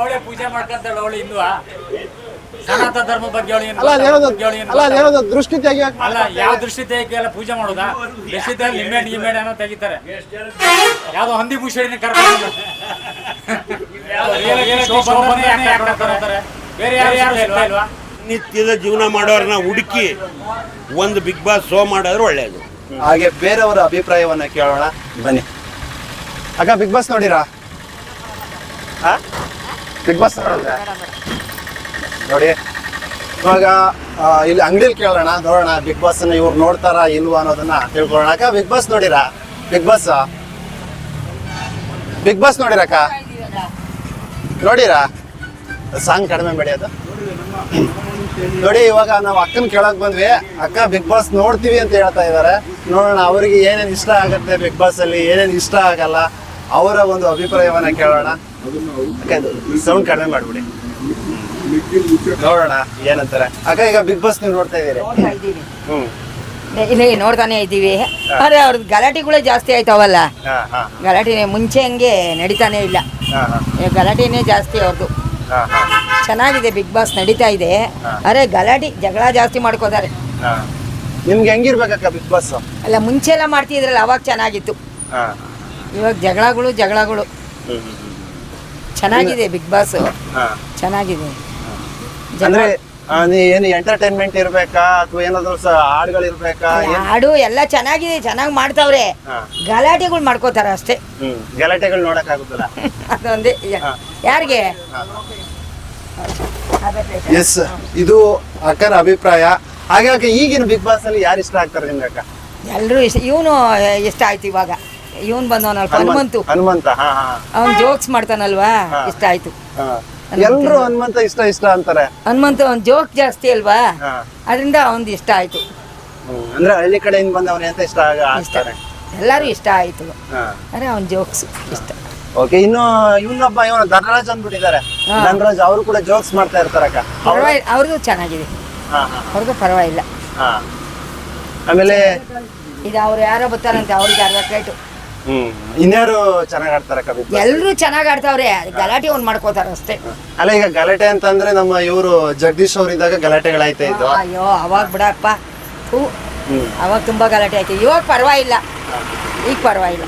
ಅವಳೆ ಪೂಜೆ ಮಾಡ್ಕೊಂತಾಳೆ ಅವಳು ಹಿಂದೂ ಸನಾತನ ಧರ್ಮ ಬಗ್ಗೆ ಅಲ್ಲ ಅದೇನೋದು ದೃಷ್ಟಿ ಅಲ್ಲ ಯಾವ ದೃಷ್ಟಿ ತೆಗಿಯಲ್ಲ ಪೂಜೆ ಮಾಡೋದಾ? ದೃಷ್ಟಿ ಲಿಂಬೆಹಣ್ಣು ಗಿಂಬೆಹಣ್ಣು ಏನೋ ತೆಗಿತಾರೆ. ಯಾವ್ದೋ ಹಂದಿ ಮುಷಡಿನ ಕರ್ಕೊಂಡು ಬೇರೆ ಯಾರು ಯಾರು ಇಲ್ವಾ ಇಲ್ವಾ ನಿತ್ಯದ ಜೀವನ ಮಾಡೋರನ್ನ ಹುಡುಕಿ ಒಂದು ಬಿಗ್ ಬಾಸ್ ಶೋ ಮಾಡಿದ್ರೆ ಒಳ್ಳೇದು. ಹಾಗೆ ಬೇರೆಯವರ ಅಭಿಪ್ರಾಯವನ್ನ ಕೇಳೋಣ. ಬನ್ನಿ. ಅಕ್ಕ ಬಿಗ್ ಬಾಸ್ ನೋಡಿರಾ? ಬಿಗ್ ಬಾಸ್ ನೋಡಿ, ಇವಾಗ ಇಲ್ಲಿ ಅಂಗಡಿಲಿ ಕೇಳೋಣ, ನೋಡೋಣ ಬಿಗ್ ಬಾಸ್ ಇವ್ರು ನೋಡ್ತಾರಾ ಇಲ್ವಾ ಅನ್ನೋದನ್ನ ತಿಳ್ಕೊಳ್ಳೋಣ. ಅಕ್ಕ ಬಿಗ್ ಬಾಸ್ ನೋಡಿರಾ? ಬಿಗ್ ಬಾಸ್ ಬಿಗ್ ಬಾಸ್ ನೋಡಿರಕ್ಕ ನೋಡಿರಾ ಸಾಂಗ್ ಕಡಿಮೆ ಬೆಳೆಯೋದು ನೋಡಿ, ಇವಾಗ ನಾವು ಅಕ್ಕನ ಕೇಳಕ್ ಬಂದ್ವಿ. ಅಕ್ಕ ಬಿಗ್ ಬಾಸ್ ನೋಡ್ತೀವಿ ಅಂತ ಹೇಳ್ತಾ ಇದಾರೆ. ನೋಡೋಣ, ಅವರಿಗೆ ಏನೇನು ಇಷ್ಟ ಆಗತ್ತೆ ಬಿಗ್ ಬಾಸ್ ಅಲ್ಲಿ, ಏನೇನ್ ಇಷ್ಟ ಆಗಲ್ಲ, ಅವರ ಒಂದು ಅಭಿಪ್ರಾಯವನ್ನ ಕೇಳೋಣ. ಸೌಂಡ್ ಕಡಿಮೆ ಮಾಡ್ಬಿಡಿ. ನೋಡೋಣ ಏನಂತಾರೆ. ಅಕ್ಕ ಈಗ ಬಿಗ್ ಬಾಸ್ ನೀವು ನೋಡ್ತಾ ಇದ್ದೀರಿ. ಹ್ಮ್. ಇಲ್ಲಿ ನೋಡ್ತಾನೆ ಇದ್ದೀವಿ. ಆದ್ರೆ ಅವ್ರದ್ದು ಗಲಾಟೆಗಳೇ ಜಾಸ್ತಿ ಆಯ್ತಾವಲ್ಲ ಗಲಾಟೆ ಮುಂಚೆ ಹಂಗೆ ನಡೀತಾನೆ ಇಲ್ಲ. ಗಲಾಟೆನೇ ಜಾಸ್ತಿ ಅವ್ರದ್ದು ಚೆನ್ನಾಗಿದೆ ಬಿಗ್ ಬಾಸ್ ನಡೀತಾ ಇದೆ. ಅರೆ ಗಲಾಟೆ ಜಗಳ ಜಾಸ್ತಿ ಮಾಡ್ಕೋತಾರೆ. ನಿಮ್ಗೆ ಹೆಂಗಿರ್ಬೇಕಕ್ಕ ಬಿಗ್ ಬಾಸ್? ಅಲ್ಲ ಮುಂಚೆ ಎಲ್ಲ ಮಾಡ್ತಿದ್ರಲ್ಲ ಅವಾಗ ಚೆನ್ನಾಗಿತ್ತು. ಇವಾಗ ಜಗಳಗಳು ಜಗಳಗಳು. ಚೆನ್ನಾಗಿದೆ ಬಿಗ್ ಬಾಸ್ ಹಾ. ಚೆನ್ನಾಗಿದೆ. ಅಂದ್ರೆ ಏನು ಎಂಟರ್ಟೈನ್ಮೆಂಟ್ ಇರ್ಬೇಕಾ? ಅಥವಾ ಏನಾದ್ರು ಹಾಡುಗಳು ಇರ್ಬೇಕಾ? ಹಾಡು ಎಲ್ಲ ಚೆನ್ನಾಗಿದೆ ಚೆನ್ನಾಗಿ ಮಾಡ್ತಾವ್ರೆ. ಗಲಾಟೆಗಳು ಮಾಡ್ಕೋತಾರ ಅಷ್ಟೇ. ಹ್ಮ್. ಗಲಾಟೆಗಳು ನೋಡಕ್ ಅದೊಂದೇ. ಯಾರಿಗೆ? ಎಸ್ ಇದು ಅಕ್ಕನ ಅಭಿಪ್ರಾಯ. ಹಾಗಾಗಿ ಈಗಿನ ಬಿಗ್ ಬಾಸ್ ಅಲ್ಲಿ ಯಾರು ಇಷ್ಟ ಆಗ್ತಾರೆ ನಿಮ್ಗೆ ಅಕ್ಕ? ಎಲ್ಲರೂ ಇಷ್ಟ ಇವನು ಇಷ್ಟ ಆಯ್ತು ಇವಾಗ. ಇವನ್ ಬಂದವನಲ್ಪ ಹನುಮಂತು ಹನುಮಂತ. ಅವನ್ ಅವ್ನು ಜೋಕ್ಸ್ ಮಾಡ್ತಾನಲ್ವಾ? ಇಷ್ಟ ಆಯ್ತು. ಹಾ. ಎಲ್ರು ಹನುಮಂತ ಇಷ್ಟ ಇಷ್ಟ ಅಂತಾರೆ. ಹನುಮಂತ ಅವ್ನ್ ಜೋಕ್ ಜಾಸ್ತಿ ಅಲ್ವಾ? ಅದರಿಂದ ಅವನ್ದು ಇಷ್ಟ ಆಯ್ತು. ಅಂದ್ರೆ ಹಳ್ಳಿ ಕಡೆಯಿಂದ ಬಂದವನೇ ಅಂತ ಇಷ್ಟ ಆಗ ಇಷ್ಟ. ಆಗ್ತಾರೆ. ಎಲ್ಲಾರು ಇಷ್ಟ ಆಯ್ತು. ಅರೆ ಅವ್ನ್ ಜೋಕ್ಸ್ ಇಷ್ಟ. ಓಕೆ ಇನ್ನು ಇವನೊಬ್ಬ ಇವನು ಧನರಾಜ್ ಅಂದ್ಬಿಟ್ಟಿದ್ದಾರೆ. ಧನರಾಜ್ ಅವರು ಕೂಡ ಜೋಕ್ಸ್ ಮಾಡ್ತಾ ಇರ್ತಾರಕ್ಕ ಅವ್ರದ್ದು ಚೆನ್ನಾಗಿದೆ. ಅವ್ರದ್ದು ಪರವಾಗಿಲ್ಲ. ಆಮೇಲೆ ಇದು ಅವ್ರು ಯಾರೋ ಬರ್ತಾರಂತೆ ಅವ್ರಿಗೆ ಅರ್ಧ ಪ್ಲೇಟು ಇನ್ಯಾರು ಚೆನ್ನಾಗ್ ಆಡ್ತಾರೆ ಕವಿ? ಬಾಸ್ ಎಲ್ಲರೂ ಚೆನ್ನಾಗಿ ಆಡ್ತಾವ್ರೆ. ಗಲಾಟೆ ಒಂದ್ ಮಾಡ್ಕೋತಾರ ಅಷ್ಟೇ. ಅಲ್ಲ ಈಗ ಗಲಾಟೆ ಅಂತಂದ್ರೆ ನಮ್ಮ ಇವರು ಜಗದೀಶ್ ಅವ್ರ ಇದ್ದಾಗ ಗಲಾಟೆಗಳಾಯ್ತಾ ಇದ್ದು ಅಯ್ಯೋ ಅವಾಗ ಬಿಡಪ್ಪ. ಹೂ. ಅವಾಗ ತುಂಬಾ ಗಲಾಟೆ ಆಯ್ತು. ಇವಾಗ ಪರವಾಗಿಲ್ಲ. ಈಗ ಪರವಾಗಿಲ್ಲ.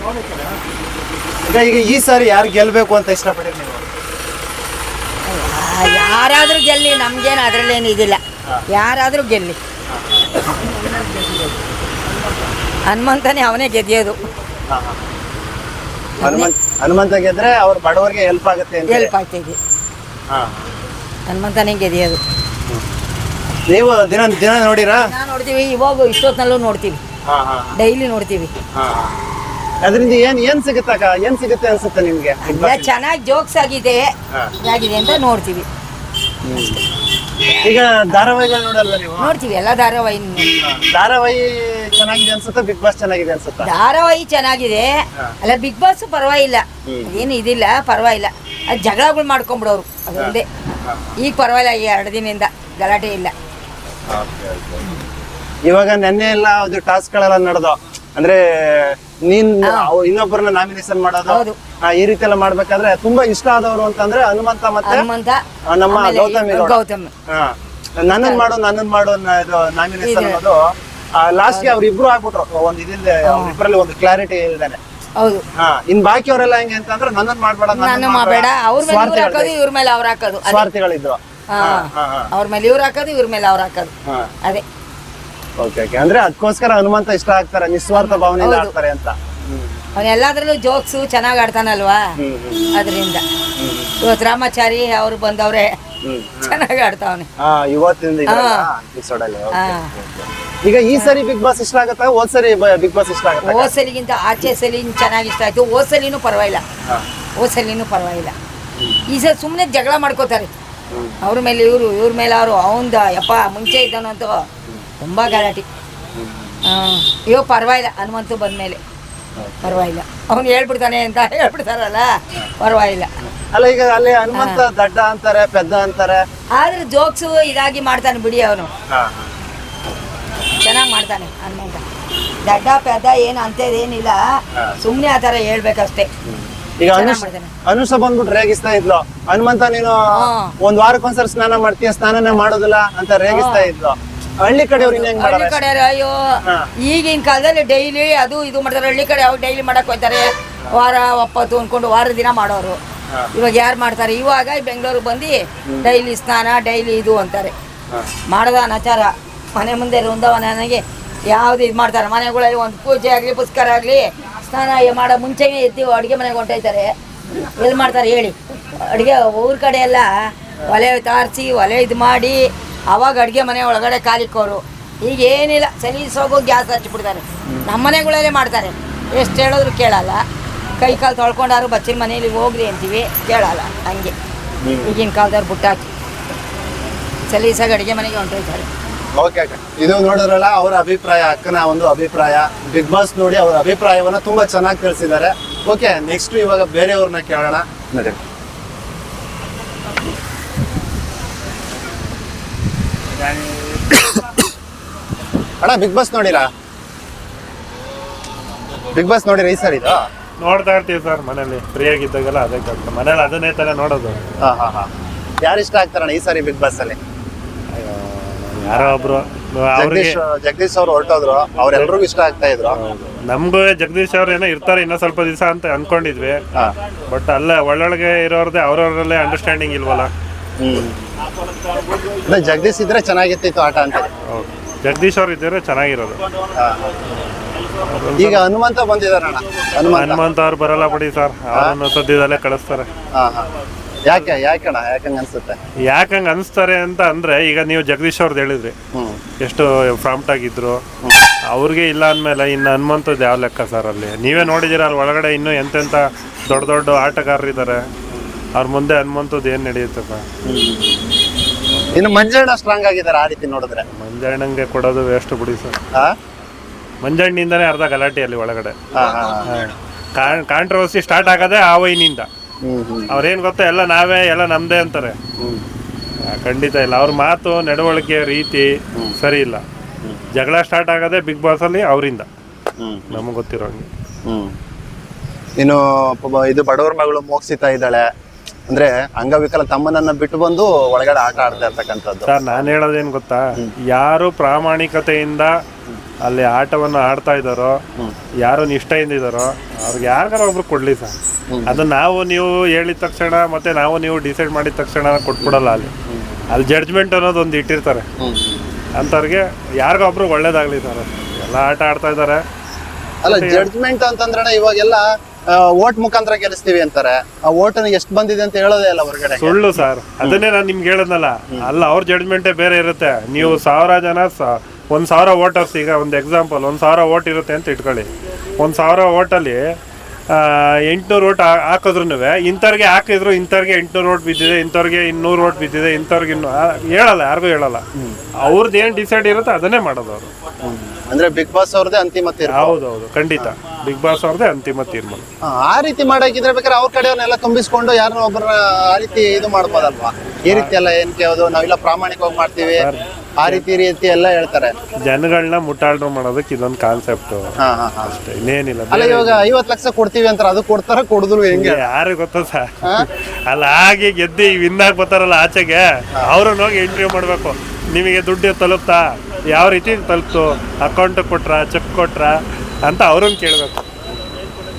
ಈಗ ಈಗ ಈ ಸಾರಿ ಯಾರು ಗೆಲ್ಬೇಕು ಅಂತ ಇಷ್ಟಪಟ್ಟಿರಿ ನೀವು? ಯಾರಾದ್ರೂ ಗೆಲ್ಲಿ ನಮ್ಗೇನು ಅದ್ರಲ್ಲೇನು ಇದಿಲ್ಲ. ಯಾರಾದ್ರೂ ಗೆಲ್ಲಿ. ಹನುಮಂತನೇ ಅವನೇ ಗೆದ್ದಿಯೋದು ಹನುಮಂತ ಹನುಮಂತ ಗೆದ್ರೆ ಅವ್ರ ಬಡವರಿಗೆ ಹೆಲ್ಪ್ ಆಗುತ್ತೆ ಅಂತ ಹೆಲ್ಪ್ ಆಗ್ತೈತಿ. ಹಾ. ಹನುಮಂತನೇ ಗೆದಿಯೋದು ನೀವು ದಿನ ದಿನ ನೋಡಿರಾ? ನಾ ನೋಡ್ತೀವಿ ಇವಾಗ ಇಷ್ಟೊತ್ತಿನಲ್ಲೂ ನೋಡ್ತೀವಿ. ಹಾ, ಹಾ, ಡೈಲಿ ನೋಡ್ತೀವಿ. ಹಾ. ಅದರಿಂದ ಏನ್ ಏನ್ ಸಿಗುತ್ತಕ್ಕ ಏನ್ ಸಿಗುತ್ತೆ ಅನ್ಸುತ್ತೆ ನಿಮ್ಗೆ? ಚೆನ್ನಾಗಿ ಜೋಕ್ಸ್ ಆಗಿದೆ. ಆಗಿದೆ ಅಂತ ನೋಡ್ತೀವಿ. ಈಗ ಧಾರಾವಾಹಿಗಳು ನೋಡಲ್ಲ ನೀವು? ನೋಡ್ತೀವಿ ಎಲ್ಲ ಧಾರಾವಾಹಿ ಧಾರಾವಾಹಿ ಚೆನ್ನಾಗಿದೆ ಅನ್ಸುತ್ತೆ ಬಿಗ್ ಬಾಸ್ ಚೆನ್ನಾಗಿದೆ ಅನ್ಸುತ್ತಾ? ಧಾರಾವಾಹಿ ಚೆನ್ನಾಗಿದೆ. ಅಲ್ಲ ಬಿಗ್ ಬಾಸ್ ಪರವಾಗಿಲ್ಲ. ಏನು ಇದಿಲ್ಲ ಪರವಾಗಿಲ್ಲ. ಅದು ಜಗಳಗಳು ಮಾಡ್ಕೊಂಬಿಡೋರು ಅದೊಂದೇ ಈಗ ಪರವಾಗಿಲ್ಲ ಈ ಎರಡು ದಿನದಿಂದ ಗಲಾಟೆ ಇಲ್ಲ. ಇವಾಗ ನೆನ್ನೆ ಎಲ್ಲ ಅದು ಟಾಸ್ಕ್ಗಳೆಲ್ಲ ನಡೆದು? ಅಂದ್ರೆ ನೀನ್ ಇನ್ನೊಬ್ಬರನ್ನ ನಾಮಿನೇಷನ್ ಮಾಡೋದು ಈ ರೀತಿ ಎಲ್ಲ ಮಾಡ್ಬೇಕಾದ್ರೆ ತುಂಬಾ ಇಷ್ಟ ಆದವರು ಅಂತಂದ್ರೆ ಹನುಮಂತ ಮತ್ತೆ ನಮ್ಮ ಗೌತಮಿ. ಗೌತಮ್. ನನ್ನನ್ ಮಾಡು ನನ್ನನ್ ಮಾಡು ಇದು ನಾಮಿನೇಷನ್. ಅನ್ನೋದು ಲಾಸ್ಟ್ ಅವ್ರ ಇಬ್ರು ಆಗ್ಬಿಟ್ರು. ಒಂದ್ ಇದಿಲ್ಲ ಇಬ್ಬರಲ್ಲಿ ಒಂದು ಕ್ಲಾರಿಟಿ ಇಲ್ದೇನೆ. ಹೌದು. ಹಾ ಇನ್ ಬಾಕಿಯವರೆಲ್ಲ ಹೆಂಗೆ ಅಂತಂದ್ರೆ ನನ್ನನ್ ಮಾಡ್ಬೇಡ ನನ್ನನ್ ನಾನು ಮಾಡಬೇಡ. ಅವ್ರ ಮೇಲೆ ಇವ್ರು ಹಾಕೋದು. ಇವ್ರ ಮೇಲೆ ಅವ್ರ ಹಾಕೋದು. ಸ್ವಾರ್ಥಿಗಳಿದ್ರು. ಅವ್ರ ಮೇಲೆ ಇವ್ರ ಹಾಕೋದು ಇವ್ರ ಮೇಲೆ ಅವ್ರ ಹಾಕೋದು. ಅದೇ. ಓಕೆ ಓಕೆ ಅಂದ್ರೆ ಅದಕ್ಕೋಸ್ಕರ ಹನುಮಂತ ಇಷ್ಟ ಆಗ್ತಾರೆ ನಿಸ್ವಾರ್ಥ ಭಾವನೆ ಹೌದು. ಆಡ್ತಾರೆ ಅಂತ ಹ್ಮ್. ಜೋಕ್ಸ್ ಚೆನ್ನಾಗಿ ಆಡ್ತಾನಲ್ವಾ. ಅದರಿಂದ ಇವತ್ತು ರಾಮಾಚಾರಿ ಅವ್ರು ಬಂದವ್ರೆ ಹ್ಮ್. ಚೆನ್ನಾಗಿ ಆಡ್ತಾವನೆ ಹಾ ಇವತ್ತಿಂದ ಹಾ. episode ಅಲ್ಲಿ, ಹಾ okay. ಈಗ ಈ ಸರಿ ಬಿಗ್ ಬಾಸ್ ಇಷ್ಟ ಆಗತ್ತಾ ಹೋದ್ ಸರಿ ಬಿಗ್ ಬಾಸ್ ಇಷ್ಟ ಆಗತ್ತಾ ಹೋದ್ ಸಲಿಗಿಂತ ಆಚೆ ಸಲಿ ಚೆನ್ನಾಗಿ ಇಷ್ಟ ಆಯ್ತು ಹೋದ್ ಸಲಿನೂ ಪರವಾಗಿಲ್ಲ ಹಾ. ಹೋದ್ ಸಲಿನೂ ಪರವಾಗಿಲ್ಲ ಈ ಸಲ ಸುಮ್ಮನೆ ಜಗಳ ಮಾಡ್ಕೋತಾರೆ. ಅವ್ರ ಮೇಲೆ ಇವರು ಇವ್ರ ಮೇಲೆ ಅವರು ಅವಂದ ಯಪ್ಪ ಮುಂಚೆ ಇದ್ದಾನಂತೂ ತುಂಬ ಗಲಾಟೆ. ಹಾಂ ಇವಾಗ ಪರವಾಗಿಲ್ಲ. ಹನುಮಂತು ಬಂದಮೇಲೆ. ಪರವಾಗಿಲ್ಲ. ಅವ್ನು ಹೇಳ್ಬಿಡ್ತಾನೆ ಅಂತ ಹೇಳ್ಬಿಡ್ತಾರಲ್ಲ? ಪರವಾಗಿಲ್ಲ. ಅಲ್ಲ ಈಗ ಅಲ್ಲಿ ಹನುಮಂತ ದಡ್ಡ ಅಂತಾರೆ ಪೆದ್ದ ಅಂತಾರೆ. ಆದ್ರೆ ಜೋಕ್ಸು ಇದಾಗಿ ಮಾಡ್ತಾನೆ ಬಿಡಿ ಅವನು. ಚೆನ್ನಾಗಿ ಮಾಡ್ತಾನೆ ಹನುಮಂತ. ದಡ್ಡ ಪೆದ್ದ ಏನು ಅಂತದೇನಿಲ್ಲ. ಸುಮ್ಮನೆ ಆ ಥರ ಹೇಳ್ಬೇಕಷ್ಟೇ. ಈಗ ಅನುಷ್ ಬಂದ್ಬಿಟ್ಟು ರೇಗಿಸ್ತಾ ಇದ್ಲು. ಹನುಮಂತ ನೀನು. ಒಂದ್ ವಾರಕ್ಕೊಂದ್ಸರಿ ಸ್ನಾನ ಮಾಡ್ತೀಯ? ಸ್ನಾನನೇ ಮಾಡೋದಿಲ್ಲ ಅಂತ ರೇಗಿಸ್ತಾ ಇದ್ಲು. ಹಳ್ಳಿ ಕಡೆಯವ್ರು ಇನ್ನ ಹೆಂಗ್ ಹಳ್ಳಿ ಕಡೆ ಅಯ್ಯೋ. ಈಗಿನ ಕಾಲದಲ್ಲಿ ಡೈಲಿ ಅದು ಇದು ಮಾಡ್ತಾರೆ. ಹಳ್ಳಿ ಕಡೆ ಅವ್ರು ಡೈಲಿ ಮಾಡಕ್ ಹೋಗ್ತಾರೆ. ವಾರ ಒಪ್ಪತ್ತು ಅನ್ಕೊಂಡು ವಾರ ದಿನ ಮಾಡೋರು. ಇವಾಗ ಯಾರು ಮಾಡ್ತಾರೆ? ಇವಾಗ ಬೆಂಗಳೂರಿಗೆ ಬಂದು ಡೈಲಿ ಸ್ನಾನ ಡೈಲಿ ಇದು ಅಂತಾರೆ. ಮಾಡದ ಅನಾಚಾರ. ಮನೆ ಮುಂದೆ ವೃಂದಾವನಿಗೆ ಯಾವ್ದು ಇದು ಮಾಡ್ತಾರೆ? ಮನೆಗಳಲ್ಲಿ ಒಂದು ಪೂಜೆ ಆಗಲಿ ಪುಸ್ಕರ ಆಗಲಿ ಸ್ನಾನ ಮಾಡೋ ಮುಂಚೆನೇ ಇರ್ತೀವಿ ಅಡುಗೆ ಮನೆಗೆ ಹೊಂಟೋಯ್ತಾರೆ. ಎಲ್ಲಿ ಮಾಡ್ತಾರೆ ಹೇಳಿ? ಅಡುಗೆ ಊರ ಕಡೆ ಎಲ್ಲ ಒಲೆ ತಾರಿಸಿ ಒಲೆ ಇದು ಮಾಡಿ ಅವಾಗ ಅಡುಗೆ ಮನೆ ಒಳಗಡೆ ಕಾಲಿಕ್ಕೋರು. ಈಗ ಏನಿಲ್ಲ ಹೋಗೋ ಗ್ಯಾಸ್ ಹಚ್ಚಿಬಿಡ್ತಾರೆ. ನಮ್ಮ ಮನೆಗಳಲ್ಲೇ ಮಾಡ್ತಾರೆ. ಎಷ್ಟು ಹೇಳಿದ್ರು ಕೇಳಲ್ಲ. ಕೈ ಕಾಲು ತೊಳ್ಕೊಂಡಾರು ಬಚ್ಚಿನ ಮನೇಲಿ ಹೋಗ್ರಿ ಅಂತೀವಿ ಕೇಳಲ್ಲ ಹಂಗೆ. ಈಗಿನ ಕಾಲದವ್ರು ಬುಟ್ಟಾಕಿ. ಸಲೀಸಾಗಿ ಅಡುಗೆ ಮನೆಗೆ ಹೊಂಟೋಯ್ತಾರೆ. ಓಕೆ ಇದು ನೋಡಿದ್ರಲ್ಲ ಅವರ ಅಭಿಪ್ರಾಯ ಅಕ್ಕನ ಒಂದು ಅಭಿಪ್ರಾಯ. ಬಿಗ್ ಬಾಸ್ ನೋಡಿ ಅವರ ಅಭಿಪ್ರಾಯವನ್ನು ತುಂಬಾ ಚೆನ್ನಾಗಿ ತಿಳಿಸಿದ್ದಾರೆ. ಓಕೆ ನೆಕ್ಸ್ಟ್ ಇವಾಗ ಬೇರೆಯವ್ರನ್ನ ಕೇಳೋಣ. ನಡಿ ಅಣ್ಣ ಬಿಗ್ ಬಾಸ್ ನೋಡಿರಾ? ಬಿಗ್ ಬಾಸ್ ನೋಡಿರಾ ಈ ಸರಿ ಇದು? ನೋಡ್ತಾ ಇರ್ತೀವಿ ಸರ್ ಮನೇಲಿ ಫ್ರೀ ಆಗಿದ್ದಾಗೆಲ್ಲ ಅದೇ ಕೆಲಸ ಮನೇಲಿ ಅದನ್ನೇ ತಾನೇ ನೋಡೋದು. ಹಾ ಹಾ ಹಾ. ಯಾರು ಇಷ್ಟ ಆಗ್ತಾರಣ್ಣ ಈ ಸಾರಿ ಬಿಗ್ ಬಾಸ್ ಅಲ್ಲಿ ಯಾರೋ ಒಬ್ರು. ಅವ್ರಿಗೆ ಜಗದೀಶ್ ಜಗದೀಶ್ ಅವ್ರು ಹೊರಟೋದ್ರು. ಅವ್ರೆಲ್ರಿಗೂ ಇಷ್ಟ ಆಗ್ತಾ ಇದ್ರು. ನಮಗೂ ಜಗದೀಶ್ ಅವ್ರು ಏನೋ ಇರ್ತಾರೆ ಇನ್ನೂ ಸ್ವಲ್ಪ ದಿವಸ ಅಂತ ಅನ್ಕೊಂಡಿದ್ವಿ. ಹಾ. ಬಟ್ ಅಲ್ಲ ಒಳ್ಳೊಳಗೆ ಇರೋರ್ದೇ ಅವ್ರವ್ರಲ್ಲೇ ಅಂಡರ್ಸ್ಟ್ಯಾಂಡಿಂಗ್ ಇಲ್ವಲ್ಲ. ಅದೇ ಜಗದೀಶ್ ಇದ್ರೆ ಚೆನ್ನಾಗಿರ್ತಿತ್ತು ಆಟ ಅಂತ. ಹೌದು. ಜಗದೀಶ್ ಅವ್ರು ಇದ್ದರೆ ಚೆನ್ನಾಗಿರೋದು. ಈಗ ಹನುಮಂತ ಬಂದಿದಾರಣ್ಣ ಹನುಮಂತ. ಹನುಮಂತ ಅವ್ರು ಬರಲ್ಲ ಬಿಡಿ ಸರ್. ಅವ್ರನ್ನ ಸದ್ಯದಲ್ಲೇ ಕಳಿಸ್ತಾರೆ. ಹಾ ಹಾ. ಯಾಕೆ ಯಾಕಣ್ಣ ಯಾಕಂಗ ಅನ್ಸುತ್ತೆ? ಯಾಕಂಗ್ ಅನಿಸ್ತಾರೆ ಅಂತ ಅಂದ್ರೆ ಈಗ ನೀವು ಜಗದೀಶ್ ಅವ್ರದ್ದು ಹೇಳಿದ್ರಿ. ಎಷ್ಟು ಪ್ರಾಂಪ್ಟ್ ಆಗಿದ್ರು. ಅವ್ರಿಗೆ ಇಲ್ಲ ಅಂದಮೇಲೆ ಇನ್ನು ಹನುಮಂತದ್ದು ಯಾವ ಲೆಕ್ಕ ಸರ್ ಅಲ್ಲಿ? ನೀವೇ ನೋಡಿದ್ದೀರ ಅಲ್ಲಿ ಒಳಗಡೆ ಇನ್ನೂ ಎಂತೆಂಥ ದೊಡ್ಡ ದೊಡ್ಡ ಆಟಗಾರರಿದ್ದಾರೆ? ಅವ್ರ ಮುಂದೆ ಹನುಮಂತದ್ದು ಏನು ನಡೆಯುತ್ತಪ್ಪ? ಇನ್ನು ಮಂಜಣ್ಣ ಸ್ಟ್ರಾಂಗ್ ಆಗಿದ್ದಾರೆ ಆ ರೀತಿ ನೋಡಿದ್ರೆ. ಮಂಜಣ್ಣಂಗೆ ಕೊಡೋದು ವೇಸ್ಟ್ ಬಿಡಿ ಸರ್. ಮಂಜಣ್ಣಿಂದಾನೆ ಮಂಜಣ್ಣಿಂದನೇ ಅರ್ಧ ಗಲಾಟೆ ಅಲ್ಲಿ ಒಳಗಡೆ ಕಾಂಟ್ರವರ್ಸಿ ಸ್ಟಾರ್ಟ್ ಆಗೋದೇ ಆ ವೈನಿಂದ. ಹ್ಮ್ ಹ್ಮ್. ಅವ್ರೇನು ಗೊತ್ತಾ ಎಲ್ಲ ನಾವೇ ಎಲ್ಲ ನಮ್ದೇ ಅಂತಾರೆ. ಹ್ಮ್. ಆ, ಖಂಡಿತ ಇಲ್ಲ. ಅವ್ರ ಮಾತು ನಡವಳಿಕೆ ರೀತಿ ಸರಿ ಇಲ್ಲ. ಜಗಳ ಸ್ಟಾರ್ಟ್ ಆಗೋದೇ ಬಿಗ್ ಅಲ್ಲಿ ಅವರಿಂದ. ನಮಗ್ ಹ್ಮ್. ಇನ್ನು ಪಾಪ ಇದು ಬಡವರ ಮಗಳು ಮೋಕ್ಷಿತಾ ಇದ್ದಾಳೆ. ಅಂದ್ರೆ ಅಂಗವಿಕಲ ತಮ್ಮನನ್ನ ಬಿಟ್ಟು ಬಂದು ಒಳಗಡೆ ಆಟ ಆಡ್ತಾ ಇರ್ತಕ್ಕಂಥದ್ದು. ಸರ್ ನಾನು ಹೇಳೋದೇನು ಗೊತ್ತಾ? ಯಾರು ಪ್ರಾಮಾಣಿಕತೆಯಿಂದ ಅಲ್ಲಿ ಆಟವನ್ನು ಆಡ್ತಾ ಇದ್ದಾರೋ ಯಾರು ನಿಷ್ಠೆಯಿಂದ ಇದ್ದಾರೋ ಅವ್ರಿಗೆ ಯಾರಿಗಾರ ಒಬ್ರು ಕೊಡ್ಲಿ ಸರ್. ಅದು ನಾವು ನೀವು ಹೇಳಿದ ತಕ್ಷಣ ಮತ್ತೆ ನಾವು ನೀವು ಡಿಸೈಡ್ ಮಾಡಿದ ತಕ್ಷಣ ಕೊಟ್ಬಿಡಲ್ಲ ಅಲ್ಲಿ. ಅಲ್ಲಿ ಜಡ್ಜ್ಮೆಂಟ್ ಅನ್ನೋದು ಒಂದು ಇಟ್ಟಿರ್ತಾರೆ. ಅಂಥವ್ರಿಗೆ ಯಾರಿಗೊಬ್ರು ಒಳ್ಳೇದಾಗ್ಲಿ ಸರ್. ಎಲ್ಲ ಆಟ ಆಡ್ತಾ ಇದ್ದಾರೆ. ಅಲ್ಲ ಜಡ್ಜ್ಮೆಂಟ್ ಅಂತಂದ್ರೆ ಇವಾಗೆಲ್ಲ ಓಟ್ ಮುಖಾಂತರ ಗೆಲ್ಲಿಸ್ತೀವಿ ಅಂತಾರೆ. ಆ ಓಟ್ ಎಷ್ಟು ಬಂದಿದೆ ಅಂತ ಹೇಳೋದೇ ಇಲ್ಲ ಹೊರಗಡೆ. ಸುಳ್ಳು ಸರ್. ಅದನ್ನೇ ನಾನು ನಿಮ್ಗೆ ಹೇಳದ್ನಲ್ಲ. ಅಲ್ಲ ಅವ್ರ ಜಡ್ಜ್ಮೆಂಟೇ ಬೇರೆ ಇರುತ್ತೆ. ನೀವು ಸಾವಿರ ಜನ ಒಂದ್ ಸಾವಿರ ವೋಟರ್ಸ್ ಈಗ ಒಂದು ಎಕ್ಸಾಂಪಲ್ ಒಂದ್ ಸಾವಿರ ವೋಟ್ ಇರುತ್ತೆ ಅಂತ ಇಟ್ಕೊಳ್ಳಿ. ಒಂದ್ ಸಾವಿರ ವೋಟಲ್ಲಿ ಎಂಟುನೂರು ವೋಟ್ ಹಾಕಿದ್ರು ಇಂಥವ್ರಿಗೆ ಹಾಕಿದ್ರು ಇಂಥವ್ರಿಗೆ ಎಂಟುನೂರು ವೋಟ್ ಬಿದ್ದಿದೆ ಇಂಥವ್ರಿಗೆ ಇನ್ನೂರು ವೋಟ್ ಬಿದ್ದಿದೆ ಇಂಥವ್ರಿಗೆ ಇನ್ನೂ ಹೇಳಲ್ಲ ಯಾರಿಗೂ ಹೇಳಲ್ಲ. ಅವ್ರದ್ದು ಏನು ಡಿಸೈಡ್ ಇರುತ್ತೆ ಅದನ್ನೇ ಮಾಡೋದು ಅವರು. ಅಂದ್ರೆ ಬಿಗ್ ಬಾಸ್ ಅವ್ರದೇ ಅಂತಿಮ ತೀರ್ಪು. ಹೌದೌದು ಖಂಡಿತ. ಬಿಗ್ ಬಾಸ್ ಅವ್ರದೇ ಅಂತಿಮ ತೀರ್ಮಾನ ಆ, ಆ ರೀತಿ ಮಾಡಾಕಿದ್ರೆ ಬೇಕಾದ್ರೆ ಅವ್ರ ಕಡೆಯವ್ರನ್ನೆಲ್ಲ ತುಂಬಿಸ್ಕೊಂಡು ಯಾರನ್ನ ಒಬ್ಬರ ಆ ರೀತಿ ಇದು ಮಾಡ್ಬೋದಲ್ವಾ? ಈ ರೀತಿ ಎಲ್ಲ ಏನ್ ಕೇಳೋದು? ನಾವೆಲ್ಲ ಪ್ರಾಮಾಣಿಕವಾಗಿ ಮಾಡ್ತೀವಿ. ಆ ರೀತಿ ಈ ರೀತಿ ಎಲ್ಲ ಹೇಳ್ತಾರೆ. ಜನಗಳನ್ನ ಮುಟ್ಟಾಳ್ರು ಮಾಡೋದಕ್ಕೆ ಇದೊಂದು ಕಾನ್ಸೆಪ್ಟ್ ಹಾ ಹಾ ಹಾ. ಅಷ್ಟೇ ಇನ್ನೇನಿಲ್ಲ. ಅಲ್ಲ ಇವಾಗ ಐವತ್ ಲಕ್ಷ ಕೊಡ್ತೀವಿ ಅಂತಾರೆ. ಅದು ಕೊಡ್ತಾರ ಕೊಡುದ್ರು ಹೆಂಗೆ? ಯಾರು ಗೊತ್ತಾ ಸರ್? ಅಲ್ಲ ಹಾಗೆ ಗೆದ್ದಿ ವಿನ್ ಆಗಿ ಬರ್ತಾರಲ್ಲ ಆಚೆಗೆ? ಅವ್ರನ್ನ ಹೋಗಿ ಇಂಟರ್ವ್ಯೂ ಮಾಡಬೇಕು. ನಿಮಗೆ ದುಡ್ಡು ತಲುಪ್ತಾ? ಯಾವ ರೀತಿ ತಲುಪ್ತು? ಅಕೌಂಟ್ ಕೊಟ್ರ ಚೆಕ್ ಕೊಟ್ರ ಅಂತ ಅವ್ರನ್ನ ಕೇಳಬೇಕು.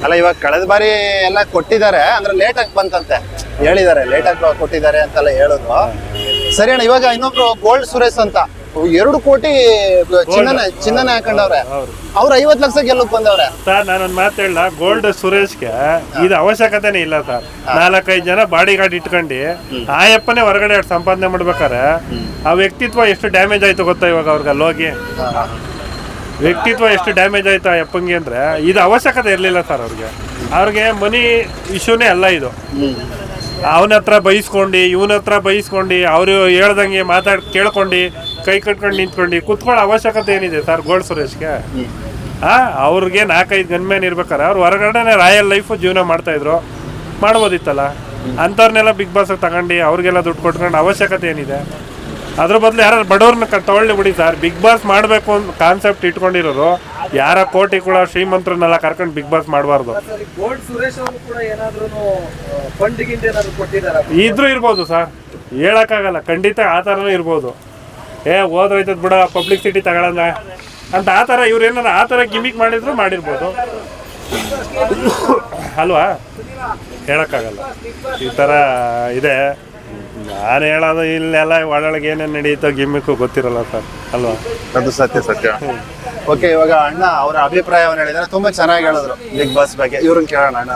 ಅಲ್ಲ, ಇವಾಗ ಕಳೆದ ಬಾರಿ ಎಲ್ಲ ಕೊಟ್ಟಿದ್ದಾರೆ, ಅಂದ್ರೆ ಲೇಟ್ ಆಗಿ ಬಂತಂತೆ. ಹೇಳಿದ್ದಾರೆ ಲೇಟ್ ಆಗಿ ಕೊಟ್ಟಿದ್ದಾರೆ ಅಂತೆಲ್ಲ ಹೇಳಿದ್ರು ಸರಿ ಅಣ್ಣ, ಇವಾಗ ಇನ್ನೊಬ್ರು ಗೋಲ್ಡ್ ಸುರೇಶ್ ಅಂತ. ಎರಡು ಕೋಟಿ ಚಿನ್ನನ ಚಿನ್ನನ ಹಾಕೊಂಡವ್ರೆ. ಅವ್ರು ಐವತ್ ಲಕ್ಷ ಗೆಲ್ಲಕ್ ಬಂದವ್ರೆ. ಸರ್ ಒಂದ್ ಮಾತು ಹೇಳ ಗೋಲ್ಡ್ ಸುರೇಶ್ಗೆ ಇದು ಅವಶ್ಯಕತೆನೇ ಇಲ್ಲ ಸರ್. ನಾಲ್ಕೈದು ಜನ ಬಾಡಿ ಗಾರ್ಡ್ ಇಟ್ಕೊಂಡು ಆ ಯಪ್ಪನೇ ಹೊರಗಡೆ ಸಂಪಾದನೆ ಮಾಡ್ಬೇಕಾರೆ ಆ ವ್ಯಕ್ತಿತ್ವ ಎಷ್ಟು ಡ್ಯಾಮೇಜ್ ಆಯ್ತು ಗೊತ್ತಾ ಇವಾಗ ಅವ್ರಿಗೆ ಹೋಗಿ? ವ್ಯಕ್ತಿತ್ವ ಎಷ್ಟು ಡ್ಯಾಮೇಜ್ ಆಯ್ತು ಆ ಅಪ್ಪಂಗೆ ಅಂದ್ರೆ ಇದು ಅವಶ್ಯಕತೆ ಇರಲಿಲ್ಲ ಸರ್ ಅವ್ರಿಗೆ. ಅವ್ರಿಗೆ ಮನಿ ಇಶ್ಯೂನೇ ಅಲ್ಲ ಇದು. ಅವನತ್ರ ಬೈಸ್ಕೊಂಡು ಇವನ ಹತ್ರ ಬೈಸ್ಕೊಂಡು ಅವರು ಹೇಳ್ದಂಗೆ ಮಾತಾಡ್ ಕೇಳ್ಕೊಂಡು ಕೈ ಕಟ್ಕೊಂಡು ನಿಂತ್ಕೊಂಡು ಕುತ್ಕೊಳ್ಳೋ ಅವಶ್ಯಕತೆ ಏನಿದೆ ಸರ್ ಗೋಲ್ಡ್ ಸುರೇಶ್ಗೆ? ಆ ಅವ್ರಿಗೆ ನಾಲ್ಕೈದು ಗನ್ಮ್ಯಾನ್ ಇರ್ಬೇಕಾರೆ. ಅವ್ರು ಹೊರಗಡೆನೆ ರಾಯಲ್ ಲೈಫು ಜೀವನ ಮಾಡ್ತಾ ಇದ್ರು. ಮಾಡ್ಬೋದಿತ್ತಲ್ಲ? ಅಂಥವ್ರನ್ನೆಲ್ಲ ಬಿಗ್ ಬಾಸ್ ತಗೊಂಡು ಅವ್ರಿಗೆಲ್ಲ ದುಡ್ಡು ಕೊಟ್ಕೊಂಡು ಅವಶ್ಯಕತೆ ಏನಿದೆ? ಅದ್ರ ಬದಲು ಯಾರು ಬಡವ್ರನ್ನ ತಗೊಳ್ಳಿ ಬಿಡಿ ಸರ್. ಬಿಗ್ ಬಾಸ್ ಮಾಡಬೇಕು ಅಂತ ಕಾನ್ಸೆಪ್ಟ್ ಇಟ್ಕೊಂಡಿರೋರು, ಯಾರ ಕೋಟಿ ಕೂಡ ಶ್ರೀಮಂತರನ್ನೆಲ್ಲ ಕರ್ಕೊಂಡು ಬಿಗ್ ಬಾಸ್ ಮಾಡಬಾರ್ದು. ಇದ್ರೂ ಇರ್ಬೋದು ಸರ್. ಹೇಳಕ್ಕಾಗಲ್ಲ. ಖಂಡಿತ ಆ ಥರನೂ ಇರ್ಬೋದು. ಏ ಹೋದ್ರೈತದ ಬಿಡ ಪಬ್ಲಿಕ್ ಸಿಟಿ ತಗೊಳಲ್ಲ ಅಂತ ಆ ಥರ ಇವ್ರು ಏನಾರ ಆ ಥರ ಗಿಮಿಕ್ ಮಾಡಿದ್ರು ಮಾಡಿರ್ಬೋದು. ಅಲ್ವಾ? ಹೇಳೋಕ್ಕಾಗಲ್ಲ. ಈ ಥರ ಇದೆ. ನಾನು ಹೇಳೋದು ಇಲ್ಲೆಲ್ಲ ಒಳಗೆ ಏನೇನು ನಡೆಯುತ್ತೋ ಗಿಮ್ಮಿಕ್ಕು ಗೊತ್ತಿರಲ್ಲ ಸರ್. ಅಲ್ವಾ? ಅದು ಸತ್ಯ ಸತ್ಯ. ಓಕೆ ಇವಾಗ ಅಣ್ಣ ಅವರ ಅಭಿಪ್ರಾಯವನ್ನು ಹೇಳಿದ್ರೆ. ತುಂಬಾ ಚೆನ್ನಾಗಿ ಹೇಳಿದ್ರು ಬಿಗ್ ಬಾಸ್ ಬಗ್ಗೆ. ಇವ್ರನ್ನ ಕೇಳೋಣ ಅಣ್ಣ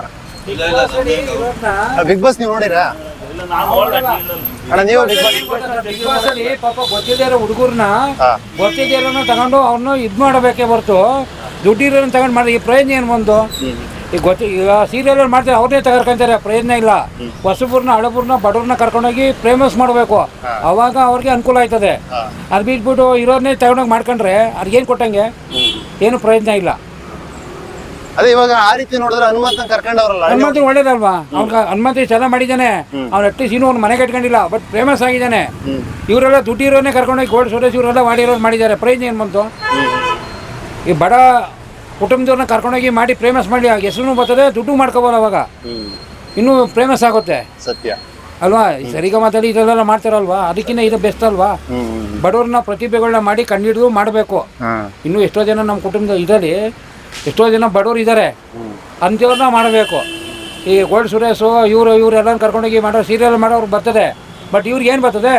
ಬಿಗ್ ಬಾಸ್ ನೀವು ನೋಡಿರಾ? ಅಣ್ಣ ನೀವು ಬಿಗ್ ಬಾಸ್ ಬಿಗ್ ಬಾಸ್ ಅಲ್ಲಿ ಪಾಪ ಗೊತ್ತಿದೆ ಹುಡುಗರ್ನ ಹಾ. ಗೊತ್ತಿದೆ ತಗೊಂಡು ಅವ್ರನ್ನ ಇದ್ ಮಾಡಬೇಕೇ ಹೊರತು. ದುಡ್ಡಿರೋನ್ ತಗೊಂಡು ಮಾಡಿ ಈ ಪ್ರಯೋಜನ ಏನು ಬಂದು? ಈಗ ಗೊತ್ತಿ ಈಗ ಸೀರಿಯಲ್ ಮಾಡ್ತಾರೆ ಅವ್ರನ್ನೇ ತಗೊಂಡ್ಕೊಂತಾರೆ ಪ್ರಯೋಜನ ಇಲ್ಲ. ಹೊಸಬ್ರನ್ನ ಹಳಬ್ರನ್ನ ಬಡವ್ರನ್ನ ಕರ್ಕೊಂಡೋಗಿ ಪ್ರೇಮಸ್ ಮಾಡಬೇಕು. ಅವಾಗ ಅವ್ರಿಗೆ ಅನುಕೂಲ ಆಯ್ತದೆ. ಅದು ಬಿಟ್ಬಿಟ್ಟು ಇರೋರ್ನೇ ತಗೊಂಡೋಗಿ ಮಾಡ್ಕೊಂಡ್ರೆ ಅವ್ರಿಗೇನು ಕೊಟ್ಟಂಗೆ? ಏನು ಪ್ರಯೋಜನ ಇಲ್ಲ. ಅದೇ ಇವಾಗ ಆ ರೀತಿ ನೋಡಿದ್ರೆ ಹನುಮಂತ ಕರ್ಕೊಂಡವ್ರಲ್ಲ ಹನುಮಂತ ಒಳ್ಳೇದಲ್ವಾ? ಅವ್ನ ಹನುಮಂತ ಚೆನ್ನಾಗಿ ಮಾಡಿದ್ದಾನೆ. ಅವ್ನ ಅಟ್ಲೀಸ್ಟ್ ಇನ್ನೂ ಒಂದು ಮನೆ ಕಟ್ಕೊಂಡಿಲ್ಲ ಬಟ್ ಫೇಮಸ್ ಆಗಿದ್ದಾನೆ. ಇವರೆಲ್ಲ ದುಡ್ಡಿರೋನೇ ಕರ್ಕೊಂಡೋಗಿ ಗೋಲ್ಡ್ ಸುರೇಶ್ ಇವರೆಲ್ಲ ಮಾಡಿರೋರು ಮಾಡಿದ್ದಾರೆ. ಪ್ರೈಸ್ ಏನು ಬಂತು? ಈ ಬಡ ಕುಟುಂಬದವ್ರನ್ನ ಕರ್ಕೊಂಡೋಗಿ ಮಾಡಿ ಫೇಮಸ್ ಮಾಡಿ ಹೆಸರು ಬರ್ತದೆ ದುಡ್ಡು ಮಾಡ್ಕೋಬೋದು ಅವಾಗ. ಇನ್ನೂ ಫೇಮಸ್ ಆಗುತ್ತೆ. ಸತ್ಯ. ಅಲ್ವಾ? ಸರಿಗ ಮಾತಾಡಿ ಇದೆಲ್ಲ ಮಾಡ್ತಾರಲ್ವಾ? ಅದಕ್ಕಿಂತ ಇದು ಬೆಸ್ಟ್ ಅಲ್ವಾ? ಬಡವ್ರನ್ನ ಪ್ರತಿಭೆಗಳನ್ನ ಮಾಡಿ ಕಂಡಿಡಿದು ಮಾಡಬೇಕು. ಇನ್ನೂ ಎಷ್ಟೋ ಜನ ನಮ್ಮ ಕುಟುಂಬದ ಇದರಲ್ಲಿ ಎಷ್ಟೋ ಜನ ಬಡವರು ಇದ್ದಾರೆ ಅಂಥವ್ರನ್ನ ಮಾಡಬೇಕು. ಈ ಗೋಲ್ಡ್ ಸುರೇಶು ಇವರು ಇವರೆಲ್ಲ ಕರ್ಕೊಂಡೋಗಿ ಮಾಡೋ ಸೀರಿಯಲ್ ಮಾಡೋರು ಬರ್ತದೆ. ಬಟ್ ಇವ್ರಿಗೆ ಏನು ಬರ್ತದೆ?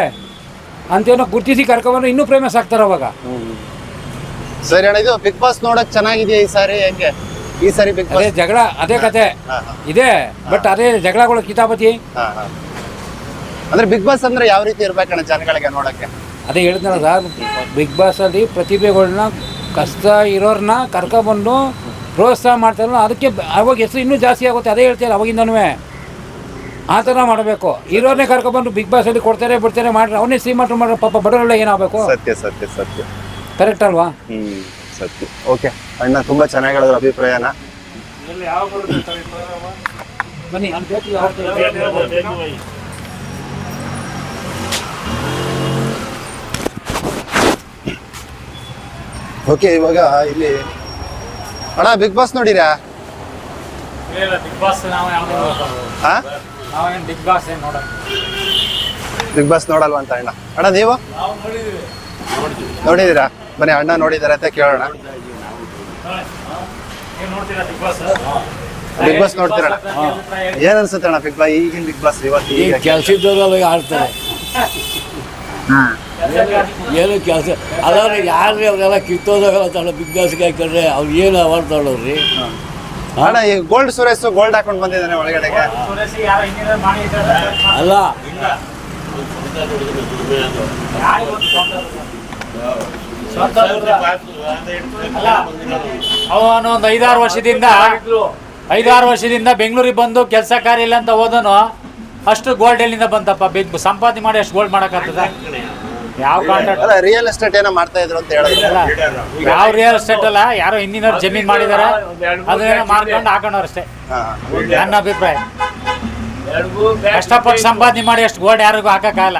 ಅಂಥವ್ರನ್ನ ಗುರ್ತಿಸಿ ಕರ್ಕೊಂಡ್ರೆ ಇನ್ನೂ ಫೇಮಸ್ ಆಗ್ತಾರೆ ಅವಾಗ. ಸರಿ ಅಣ್ಣ ಇದು ಬಿಗ್ ಬಾಸ್ ನೋಡಕ್ ಚೆನ್ನಾಗಿದೆಯಾ ಈ ಸಾರಿ? ಹೆಂಗೆ? ಈ ಸಾರಿ ಬಿಗ್ ಅದೇ ಬಾಸ್ ಜಗಳ ಅದೇ ಕತೆ. ಇದೆ ಬಟ್ ಅದೇ ಜಗಳಗಳು ಕಿತಾಪತಿ. ಅಂದ್ರೆ ಬಿಗ್ ಬಾಸ್ ಅಂದ್ರೆ ಯಾವ ರೀತಿ ಇರ್ಬೇಕಣ್ಣ ಜನಗಳಿಗೆ ನೋಡಕ್ಕೆ? ಅದೇ ಹೇಳ್ತಾರೆ ಸರ್ ಬಿಗ್ ಬಾಸಲ್ಲಿ ಪ್ರತಿಭೆಗಳನ್ನ ಕಷ್ಟ ಇರೋರನ್ನ ಕರ್ಕೊಬಂದು ಪ್ರೋತ್ಸಾಹ ಮಾಡ್ತಾರಲ್ಲ ಅದಕ್ಕೆ ಅವಾಗ ಹೆಸರು ಇನ್ನೂ ಜಾಸ್ತಿ ಆಗುತ್ತೆ. ಅದೇ ಹೇಳ್ತಾರೆ ಅವಾಗಿಂದನೂ. ಆ ಥರ ಮಾಡಬೇಕು. ಇರೋರನ್ನೇ ಕರ್ಕೊಬಂದು ಬಿಗ್ ಬಾಸಲ್ಲಿ ಕೊಡ್ತಾರೆ ಬಿಡ್ತಾರೆ ಮಾಡ್ರೆ ಅವನೇ ಶ್ರೀಮಂತರು ಮಾಡ್ರೆ ಪಾಪ ಬಡವರೆಲ್ಲ ಏನಾಗಬೇಕು? ಸತ್ಯ ಸತ್ಯ ಸತ್ಯ. ಕರೆಕ್ಟ್ ಅಲ್ವಾ? ಸತ್ಯ. ಓಕೆ. ಅಣ್ಣ ತುಂಬ ಚೆನ್ನಾಗಿ ಹೇಳಿದ್ರು ಅಭಿಪ್ರಾಯನ. ಬನ್ನಿ ಅವ್ನ ಜೊತೆಗೆ ಅವ್ರ ಓಕೆ ಇವಾಗ ಇಲ್ಲಿ ಅಣ್ಣ ಬಿಗ್ ಬಾಸ್ ನೋಡಿರಾ? ಬಿಗ್ ಬಾಸ್ ನಾವು ಯಾವ್ದು ಹಾ? ನಾವೇನು ಬಿಗ್ ಬಾಸ್ ಬಿಗ್ ಬಾಸ್ ನೋಡಲ್ವಾ ಅಂತ ಅಣ್ಣ. ಅಣ್ಣ ನೀವು? ನೋಡಿದೀರಾ? ಬನ್ನಿ ಅಣ್ಣ ನೋಡಿದಾರೆ ಅಂತ ಕೇಳೋಣ. ನೋಡ್ತೀರಾ ಬಿಗ್ ಬಾಸ್ ಬಿಗ್ ಬಾಸ್ ನೋಡ್ತೀರಣ್ಣ. ಏನ್ ಅನ್ಸುತ್ತೆ ಅಣ್ಣ ಬಿಗ್ ಬಾಸ್ ಈಗಿನ ಬಿಗ್ ಬಾಸ್ ಇವತ್ತು ಈಗ ಕೆಲಸದವರೆಲ್ಲ ಆಡ್ತಾರೆ. ಏನು ಕೆಲಸ ಅದಾದ್ರೆ ಯಾರು ಅವರೆಲ್ಲ ಕಿತ್ತೋದಾಗ ಬಿಗ್ ಬಾಸ್ಗೆ ಹಾಕೊಂಡ್ರೆ ಅವ್ರು ಏನು ಅವಾರ್ಡ್ ತಗೊಳ್ಳೋರಿ ಅಣ್ಣ ಈ ಗೋಲ್ಡ್ ಸುರೇಶ್ ಗೋಲ್ಡ್ ಹಾಕೊಂಡು ಬಂದಿದ್ದಾನೆ ಒಳಗಡೆಗೆ ಅಲ್ಲ. ಅವನು ಒಂದು ಐದಾರು ವರ್ಷದಿಂದ ಐದಾರು ವರ್ಷದಿಂದ ಬೆಂಗಳೂರಿಗೆ ಬಂದು ಕೆಲಸ ಕಾರ್ಯ ಇಲ್ಲ ಅಂತ ಹೋದನು. ಅಷ್ಟು ಗೋಲ್ಡ್ ಎಲ್ಲಿಂದ ಬಂತಪ್ಪ? ಬಿಗ್ ಸಂಪಾದನೆ ಮಾಡಿ ಅಷ್ಟು ಗೋಲ್ಡ್ ಮಾಡಕ್ಕಾಗ್ತದ ಯಾವ ಕಾಂಟ್ರಾಕ್ಟ್ ಅಲ್ಲ ರಿಯಲ್ ಎಸ್ಟೇಟ್ ಏನೋ ಮಾಡ್ತಾ ಇದ್ರು ಅಂತ ಹೇಳಿದ್ರಲ್ಲ ಯಾವ ರಿಯಲ್ ಎಸ್ಟೇಟ್ ಅಲ್ಲ ಯಾರೋ ಹಿಂದಿನವ್ರು ಜಮೀನ್ ಮಾಡಿದಾರೆ ಅದನ್ನೇನೋ ಮಾರ್ಕೊಂಡು ಹಾಕೊಂಡವ್ರು ಅಷ್ಟೇ. ನನ್ನ ಅಭಿಪ್ರಾಯ. ಕಷ್ಟಪಟ್ಟು ಸಂಪಾದನೆ ಮಾಡಿ ಅಷ್ಟು ಗೋಲ್ಡ್ ಯಾರಿಗೂ ಹಾಕಕ್ಕಾಗಲ್ಲ.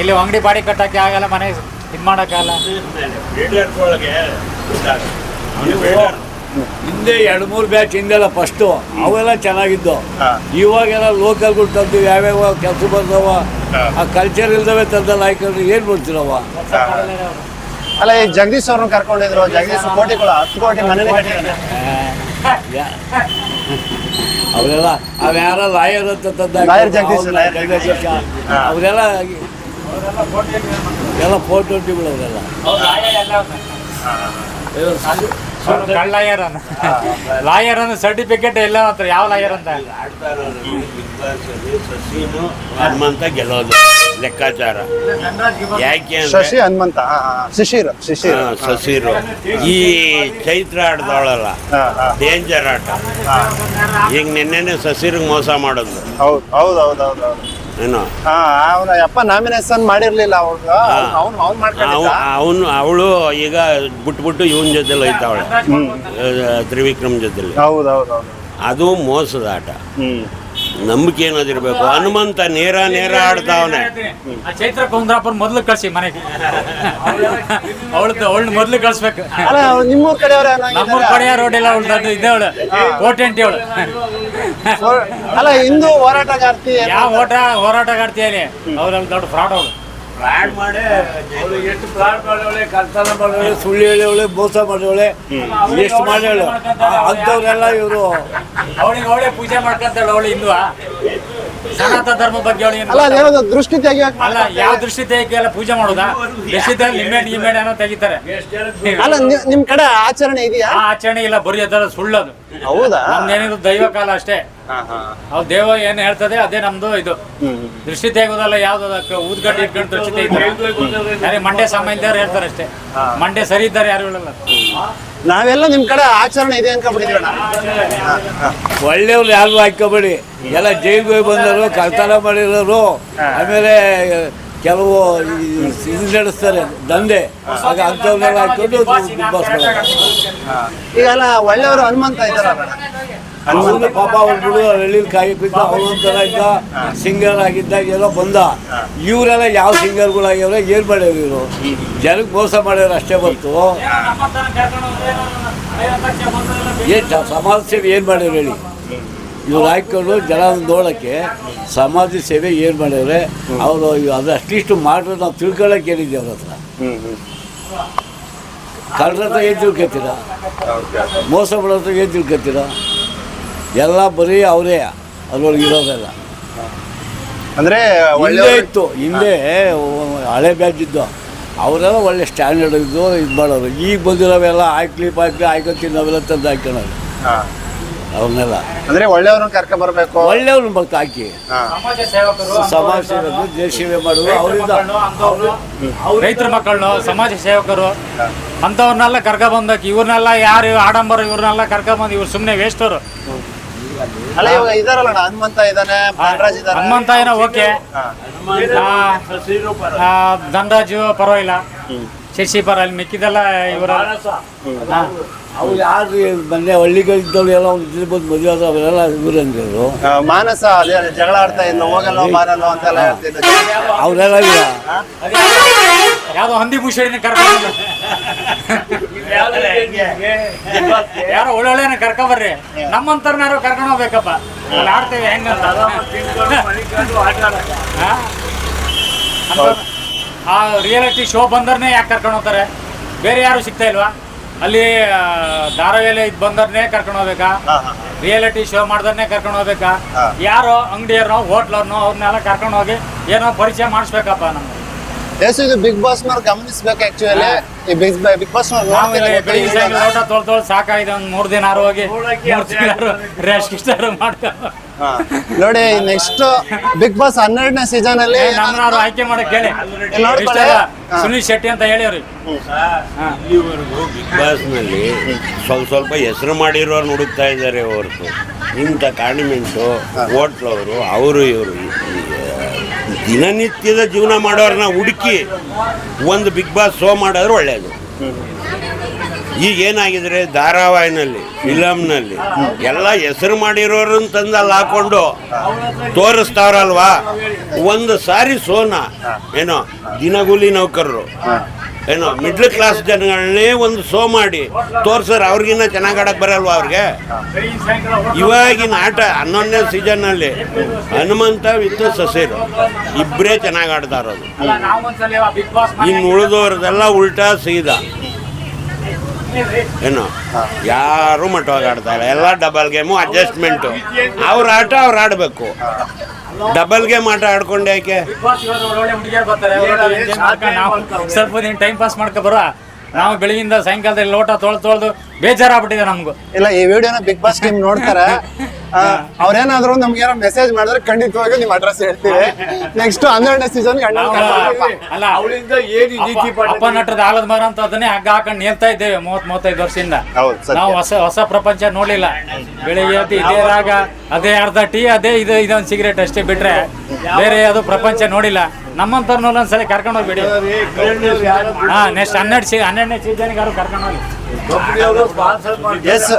ಇಲ್ಲಿ ಅಂಗಡಿ ಬಾಡಿ ಕಟ್ಟಕ್ಕೆ ಆಗಲ್ಲ ಮನೆ ಇದು ಮಾಡಕ್ಕಾಗಲ್ಲ. ಹಿಂದೆ ಎರಡು ಮೂರು ಬ್ಯಾಚ್ ಹಿಂದೆಲ್ಲ ಫಸ್ಟು ಅವೆಲ್ಲ ಚೆನ್ನಾಗಿದ್ದು ಇವಾಗೆಲ್ಲ ಇವಾಗೆಲ್ಲ ಲೋಕಲ್ಗಳು ತಂದು ಯಾವ್ಯಾವ ಕೆಲಸ ಬಂದವ ಆ ಕಲ್ಚರ್ ಇಲ್ದವೇ ತಂದ ಹಾಕೊಂಡ್ರೆ ಏನು ಮಾಡ್ತೀರವ ಅಲ್ಲ ಈ ಜಗದೀಶ್ ಅವ್ರನ್ನ ಕರ್ಕೊಂಡಿದ್ರು ಜಗದೀಶ್ ಕೋಟಿಗಳು ಹತ್ತು ಕೋಟಿ ಮನೆ ಅವರೆಲ್ಲ ಅವ್ಯಾರ ಲಾಯರ್ ಅಂತ ತಂದ ಲಾಯರ್ ಜಗದೀಶ್, ಲಾಯರ್ ಜಗದೀಶ್. ಹಾ. ಅವರೆಲ್ಲ ಎಲ್ಲ ಫೋರ್ ಟ್ವೆಂಟಿಗಳು ಅವರೆಲ್ಲ ಲಾಯರ್ ಅನ್ನ ಲಾಯರ್ ಅಂದ್ರೆ ಸರ್ಟಿಫಿಕೇಟ್ ಎಲ್ಲ ಅಂತಾರೆ ಯಾವ ಲಾಯರ್ ಅಂತ? ಸಸಿನು ಹನುಮಂತ ಗೆಲ್ಲೋದು. ಲೆಕ್ಕಾಚಾರ. ಯಾಕೆ ಅಂದ್ರೆ ಶಶಿ ಹನುಮಂತ. ಶಿಶಿರ್ ಶಿಶಿರ್. ಸಸಿರು. ಈ ಚೈತ್ರ ಆಡ್ದವಳಲ್ಲ. ಡೇಂಜರ್ ಆಟ. ಈಗ ನಿನ್ನೆನೆ ಸಸಿರಿಗೆ ಮೋಸ ಮಾಡೋದು ಹೌದು ಹೌದು ಹೌದು ಹೌದು ಹೌದು. ಏನು. ಹಾ ಅವನ ಅಪ್ಪ ನಾಮಿನೇಷನ್ ಮಾಡಿರ್ಲಿಲ್ಲ ಅವ್ರು ಅವ್ನು ಅವ್ನು ಮಾಡ್ಕೊಂಡಿದ್ದ? ಅವನು ಅವಳು ಈಗ ಬಿಟ್ಬಿಟ್ಟು ಇವನ್ ಜೊತೆಲಿ ಹೋಯ್ತಾವಳೆ ತ್ರಿವಿಕ್ರಮ್ ಜೊತೆಲಿ. ಹೌದು ಹೌದು ಹೌದು. ಅದು ಮೋಸದ ಆಟ. ಹ್ಮ್. ನಂಬಿಕೆ ಏನಾದಿರ್ಬೇಕು ಹನುಮಂತ ನೇರ ನೇರ ಆಡ್ತಾವನೆ ಆ ಚೈತ್ರ ಕುಂದ್ರಾಪುರ್ ಮೊದ್ಲು ಕಳ್ಸಿ ಮನೆಗೆ. ಅವಳು ಅವಳನ್ನ ಮೊದ್ಲು ಕಳ್ಸ್ಬೇಕು. ಅಲ್ಲ ಅವ್ರು ನಿಮ್ಮೂರ್ ಕಡೆಯವ್ರ ನಮ್ಮೂರ್ ಕಡೆಯ ರೋಡ್ ಎಲ್ಲ ಉಳ್ದದ್ದು ಇದೇ ಅವಳು. ಕೋಟೆಂಟಿ ಅವಳು. ಅಲ್ಲ ಹಿಂದೂ ಹೋರಾಟಗಾರ್ತಿ ಯಾವ ಯಾವ ಹೋರಾಟಗಾರ್ತಿ ಅಲ್ಲಿ? ಅವ್ರಲ್ಲಿ ದೊಡ್ಡ ಫ್ರಾಡ್ ಅವಳು. ಅವಳು ಎಷ್ಟು ಫ್ರಾಡ್ ಮಾಡವಳೆ ಕಳ್ತನ ಮಾಡವಳೆ ಸುಳ್ಳು ಹೇಳೋಳೆ ಮೋಸ ಮಾಡವಳೆ ಎಷ್ಟು ಮಾಡೋಳೆ ಅಂಥವ್ರೆಲ್ಲ ಇವರು ಅವಳಿಗೆ ಅವಳೇ ಪೂಜೆ ಮಾಡ್ಕೊಂತಾಳೆ ಅವಳು ಹಿಂದೂ ಸನಾತನ ಧರ್ಮ ಬಗ್ಗೆ ಅವಳು ಅಲ್ಲ ಅದೇನೋ ದೃಷ್ಟಿ ಅಲ್ಲ ಯಾವ ದೃಷ್ಟಿ ತೆಗಿ ಎಲ್ಲ ಪೂಜೆ ಮಾಡೋದಾ? ದೃಷ್ಟಿ ತೆಗಿ ಲಿಂಬೆಡ್ ಅನ್ನೋ ತೆಗಿತಾರೆ. ಅಲ್ಲ ನಿ- ನಿಮ್ ಕಡೆ ಆಚರಣೆ ಇದೆಯಾ? ಆ ಆಚರಣೆ ಇಲ್ಲ ಬರೀ ಅದರ ಸುಳ್ಳದು. ಹೌದಾ? ನಮ್ದೇನಿದ್ರು ದೈವ ಕಾಲ ಅಷ್ಟೇ. ಅವ್ ದೇವ ಏನ್ ಹೇಳ್ತದೆ ಅದೇ ನಮ್ದು ಇದು. ದೃಷ್ಟಿ ತೆಗೋದಲ್ಲ ಯಾವ್ದು ಅದಕ್ಕೆ ಊದ್ಗಡ್ಡಿ ಇಟ್ಕೊಂಡು ದೃಷ್ಟಿ ತೆಗಿತಾರೆ ಯಾರೇ ಮಂಡ್ಯ ಸಾಮಾನ್ಯದವ್ರು ಹೇಳ್ತಾರೆ ಅಷ್ಟೇ. ಮಂಡ್ಯ ಸರಿ ಇದ್ದಾರೆ ಯಾರು ಹೇಳಲ್ಲ. ನಾವೆಲ್ಲ ನಿಮ್ ಕಡೆ ಆಚರಣೆ ಇದೆ ಅನ್ಕೊಂಡ್ಬಿಟ್ಟಿದೀವಣ್ಣ ಒಳ್ಳೆಯವ್ರು ಯಾರು ಹಾಕೋಬೇಡಿ ಎಲ್ಲ ಜೈಲ್ಗೆ ಹೋಗಿ ಬಂದವರು ಕಳ್ತನ ಮಾಡಿರೋರು ಆಮೇಲೆ ಕೆಲವು ಇದು ನಡೆಸ್ತಾರೆ ದಂಧೆ. ಆಗ ಅಂಥವ್ರನ್ನೆಲ್ಲ ಹಾಕೊಂಡು. ಈಗ ಒಳ್ಳೆಯವರು ಹನುಮಂತ ಇದಾರ ಅವನು ಪಾಪ ಅವ್ರು ಹಳ್ಳಿಲಿ ಕಾಯಿ ಬಿದ್ದ ಹನುಮಂತರ ಇದ್ದ ಸಿಂಗರ್ ಆಗಿದ್ದಾಗ ಎಲ್ಲ ಬಂದ. ಇವರೆಲ್ಲ ಯಾವ ಸಿಂಗರ್ಗಳಾಗ್ಯವ್ರೆ ಏನು ಮಾಡ್ಯಾವ ಇವರು? ಜನಕ್ಕೆ ಮೋಸ ಮಾಡ್ಯಾರ ಅಷ್ಟೇ ಬಂತು ಏನು ಸಮಾಜ ಸೇವೆ ಏನು ಮಾಡ್ಯಾರ ಹೇಳಿ? ಇವ್ರು ಹಾಕೊಂಡು ಜನ ನೋಡೋಕ್ಕೆ ಸಮಾಜ ಸೇವೆ ಏನು ಮಾಡ್ಯಾರೆ ಅವರು ಅದು ಅಟ್ಲೀಸ್ಟ್ ಮಾಡ್ರೆ ನಾವು ತಿಳ್ಕೊಳ್ಳೋಕೆ ಏನಿದೆ ಅವ್ರ ಹತ್ರ. ಕಳ್ಳರ ಹತ್ರ ಏನು ತಿಳ್ಕೊತೀರಾ? ಮೋಸ ಮಾಡೋ ಹತ್ರ ಏನು ತಿಳ್ಕೊತೀರಾ? ಎಲ್ಲ ಬರೀ ಅವರೇ ಅದ್ರೊಳಗೆ ಇರೋದೆಲ್ಲ. ಅಂದ್ರೆ ಹಿಂದೆ ಇತ್ತು ಹಿಂದೆ ಹಳೆ ಬ್ಯಾಚ್ ಇದ್ದು ಅವರೆಲ್ಲ ಒಳ್ಳೆ ಸ್ಟ್ಯಾಂಡರ್ಡ್ ಇದ್ದು ಇದು ಮಾಡೋರು. ಈಗ ಬಂದಿರೋವೆಲ್ಲ ಹಾಕ್ಲಿ ಪಾಕ್ಲಿ ಹಾಕೊಂತೀನಿ ನಾವೆಲ್ಲ ತಂದು ಹಾಕ್ಕೊಳ್ಳೋದು ಅವನ್ನೆಲ್ಲ ಅಂದ್ರೆ ಒಳ್ಳೆಯವ್ರನ್ನ ಕರ್ಕೊಂಡ್ ಬರಬೇಕು. ಒಳ್ಳೆಯವ್ರು ಬರ್ತಾ ಹಾಕಿ. ಸಮಾಜ ಸೇವಕರು ಸಮಾಜ ಸೇವಕರು ದೇಶ ಸೇವೆ ಮಾಡೋದು ಅವರಿಂದ ರೈತರ ಮಕ್ಕಳನ್ನು ಸಮಾಜ ಸೇವಕರು ಅಂಥವ್ರನ್ನೆಲ್ಲ ಕರ್ಕ ಬಂದಕ್ಕೆ ಇವ್ರನ್ನೆಲ್ಲ ಯಾರು ಆಡಂಬರ ಇವ್ರನ್ನೆಲ್ಲ ಕರ್ಕ ಬಂದು ಇವ್ರು ಸುಮ್ಮನೆ ವೇಸ್ಟ್ ಅವರು. ಅಲ್ಲ. ಇವಾಗ ಇದಾರಲ್ಲ ಹನುಮಂತ ಇದಾನೆ ಬಾಲರಾಜ್ ಇದಾರೆ. ಹನುಮಂತ ಏನೋ ಓಕೆ. ಧನರಾಜು ಪರವಾಗಿಲ್ಲ. ಶಶಿ ಪರ ಅಲ್ಲಿ ಮಿಕ್ಕಿದೆಲ್ಲ ಇವರ. ಅವ್ರು ಯಾರು ಮೊನ್ನೆ ಹಳ್ಳಿಗಳಿದ್ದವ್ರು ಎಲ್ಲ ಒಂದು ದಿನ ಬಂದು ಮದುವೆ ಆದ್ರೆ ಅವರೆಲ್ಲ ಇವ್ರು ಮಾನಸ ಅದೇ ಜಗಳ ಆಡ್ತಾ ಇದ್ಲು ಹೋಗಲ್ಲ ಬಾರಲ್ಲ ಅಂತೆಲ್ಲ ಅವರೆಲ್ಲ ಇಲ್ಲ ಯಾವ್ದೋ ಹಂದಿ ಭೂಷಣಿನ ಕರ್ಕೊಂಡು ಯಾರೋ ಒಳ್ಳೊಳ್ಳೆನ ಕರ್ಕೊಂಬರ್ರಿ ನಮ್ಮಂತರ್ನಾರು ಕರ್ಕೊಂಡು ಹೋಗ್ಬೇಕಪ್ಪ. ಅಲ್ಲಿ ಆಡ್ತೇವೆ ಹೆಂಗಂತ ಆ? ರಿಯಾಲಿಟಿ ಶೋ ಬಂದರ್ನೇ ಯಾಕೆ ಕರ್ಕೊಂಡು ಹೋಗ್ತಾರೆ? ಬೇರೆ ಯಾರು ಸಿಗ್ತಾ ಇಲ್ವಾ? ಅಲ್ಲಿ ಧಾರಾವಿಯಲ್ಲಿ ಇದ್ ಬಂದವ್ರನ್ನೇ ಬಂದರ್ನೇ ಕರ್ಕೊಂಡು ಹೋಗ್ಬೇಕಾ? ರಿಯಾಲಿಟಿ ಶೋ ಮಾಡ್ದವ್ರನ್ನೇ ಕರ್ಕೊಂಡು ಹೋಗ್ಬೇಕಾ? ಯಾರೋ ಅಂಗಡಿಯವ್ರನ್ನೋ ಹೋಟ್ಲವ್ರನ್ನೋ ಅವ್ರನ್ನೆಲ್ಲ ಕರ್ಕೊಂಡು ಹೋಗಿ ಏನೋ ಪರಿಚಯ ಮಾಡಿಸ್ಬೇಕಪ್ಪ ನಮ್ಗೆ. ಎಸ್ ಇದು ಬಿಗ್ ಬಾಸ್ ನವ್ರು ಗಮನಿಸ್ಬೇಕು ಆಕ್ಚುಲಿ ಈ ಬಿಗ್ ಬಿಗ್ ಬಾಸ್ ನಾವು ಇಲ್ಲಿ ಬೆಳಿಗ್ಗೆ ಸಾಯಂಕಾಲ ಊಟ ತೊಳ್ ತೊಳ್ ಸಾಕಾಗಿದೆ ಒಂದ್ ಮೂರ್ ದಿನ ಆರು ಹೋಗಿ ಮೂರ್ ರೆಸ್ಟ್ ಇಷ್ಟಾರು ಮಾಡ್ಕೊಂಡು ನೋಡಿ ನೆಕ್ಸ್ಟ್ ಬಿಗ್ ಬಾಸ್ ಹನ್ನೆರಡನೇ ಸೀಸನ್ ಅಲ್ಲಿ ಆಯ್ಕೆ ಮಾಡಕ್ ಹೇಳಿ ಇಲ್ಲಿ ನೋಡ್ಕೊಳ್ಳಿ. ಸುನೀಲ್ ಶೆಟ್ಟಿ ಅಂತ ಹೇಳಿ ಅವ್ರಿಗೆ ಬಿಗ್ ಬಾಸ್ನಲ್ಲಿ ಸ್ವಲ್ಪ ಸ್ವಲ್ಪ ಹೆಸರು ಮಾಡಿರೋರು ಹುಡುಕ್ತಾ ಇದ್ದಾರೆ ಹೊರತು. ಇಂಥ ಕಾಣಿಮೆಂಟು ಹೋಟ್ಲವರು ಅವರು ಇವರು. ದಿನನಿತ್ಯದ ಜೀವನ ಮಾಡೋರನ್ನ ಹುಡುಕಿ ಒಂದು ಬಿಗ್ ಬಾಸ್ ಶೋ ಮಾಡಿದ್ರೆ ಒಳ್ಳೆಯದು ಈಗ ಏನಾಗಿದ್ರೆ ಧಾರಾವಾಹಿನಲ್ಲಿ ಫಿಲಮ್ನಲ್ಲಿ ಎಲ್ಲ ಹೆಸರು ಮಾಡಿರೋರನ್ನ ತಂದು ಅಲ್ಲಿ ಹಾಕೊಂಡು ತೋರಿಸ್ತಾರಲ್ವಾ? ಒಂದು ಸಾರಿ ಸೋನ, ಏನೋ, ದಿನಗೂಲಿ ನೌಕರರು. ಏನೋ ಮಿಡ್ಲ್ ಕ್ಲಾಸ್ ಜನಗಳನ್ನೇ ಒಂದು ಶೋ ಮಾಡಿ ತೋರ್ಸರ್ ಅವ್ರಿಗಿನ್ನ ಚೆನ್ನಾಗಿ ಆಡಕ್ ಬರಲ್ವಾ ಅವ್ರಿಗೆ? ಇವಾಗಿನ ಆಟ ಹನ್ನೊಂದನೇ ಸೀಸನ್ನಲ್ಲಿ ಹನುಮಂತ ವಿತ್ ಸಸೇರು. ಇಬ್ಬರೇ ಚೆನ್ನಾಗಿ ಆಡ್ತಾ ಇರೋದು ಅಲ್ಲ ನಾವು ಒಂದ್ಸಲ ಬಿಗ್ ಬಾಸ್ ಇನ್ನು ಉಳಿದವ್ರದೆಲ್ಲ ಉಲ್ಟಾ ಸೀದಾ. ಏನು? ಯಾರು ಮಟ್ಟವಾಗಿ ಆಡ್ತಾರೆ ಎಲ್ಲ ಡಬಲ್ ಗೇಮು ಅಡ್ಜಸ್ಟ್ಮೆಂಟು ಅವ್ರ ಆಟ ಅವ್ರು ಆಡಬೇಕು. ಡಬಲ್ ಗೇಮ್ ಆಟ ಆಡ್ಕೊಂಡು ಯಾಕೆ? ಸ್ವಲ್ಪ ಟೈಮ್ ಪಾಸ್ ಮಾಡ್ಕೊ ಬರುವ. ನಾವು ಬೆಳಗಿಂದ ಸಾಯಂಕಾಲದಲ್ಲಿ ಲೋಟ ತೊಳ್ದು ತೊಳ್ದು ಬೇಜಾರಾಗ್ಬಿಟ್ಟಿದೆ ನಮಗೂ. ಇಲ್ಲ ಈ ವಿಡಿಯೋನ ಬಿಗ್ ಬಾಸ್ ಟೀಮ್ ನೋಡ್ತಾರೆ. ಅವ್ರೇನಾದ್ರು ನಮ್ಗೆ ಏನೋ ಮೆಸೇಜ್ ಮಾಡಿದ್ರೆ ಖಂಡಿತವಾಗಿ ನಿಮ್ ಅಡ್ರೆಸ್ ಹೇಳ್ತೀವಿ. ನೆಕ್ಸ್ಟ್ ಹನ್ನೆರಡನೇ ಸೀಸನ್ ಅಲ್ಲ ಅವಳಿಂದ ಏನು ರೀತಿ ಅಪ್ಪ ನಟದ ಆಲದ ಮರ ಅಂತ ಅದನ್ನೇ ಹಗ್ಗ ಹಾಕೊಂಡು ನೇಲ್ತಾ ಇದ್ದೇವೆ ಮೂವತ್ ಮೂವತ್ತೈದು ವರ್ಷದಿಂದ. ನಾವು ಹೊಸ ಹೊಸ ಪ್ರಪಂಚ ನೋಡ್ಲಿಲ್ಲ. ಬೆಳಿಗ್ಗೆ ಎದ್ದು ಇದೇ ರಾಗ ಅದೇ ಅರ್ಧ ಟೀ ಅದೇ ಇದು ಇದೊಂದು ಸಿಗರೇಟ್ ಅಷ್ಟೇ ಬಿಟ್ರೆ ಬೇರೆ ಯಾವುದು ಪ್ರಪಂಚ ನೋಡಿಲ್ಲ. ನಮ್ಮಂತವ್ರನ್ನ ಒಂದ್ಸಲ ಕರ್ಕೊಂಡು ಹೋಗ್ಬಿಡಿ. ಹಾ ನೆಕ್ಸ್ಟ್ ಹನ್ನೆರಡು ಸಿ ಹನ್ನೆರಡನೇ ಸೀಸನ್ಗೆ ಯಾರು ಕರ್ಕೊಂಡು ಹೋಗಿ ಎಸ್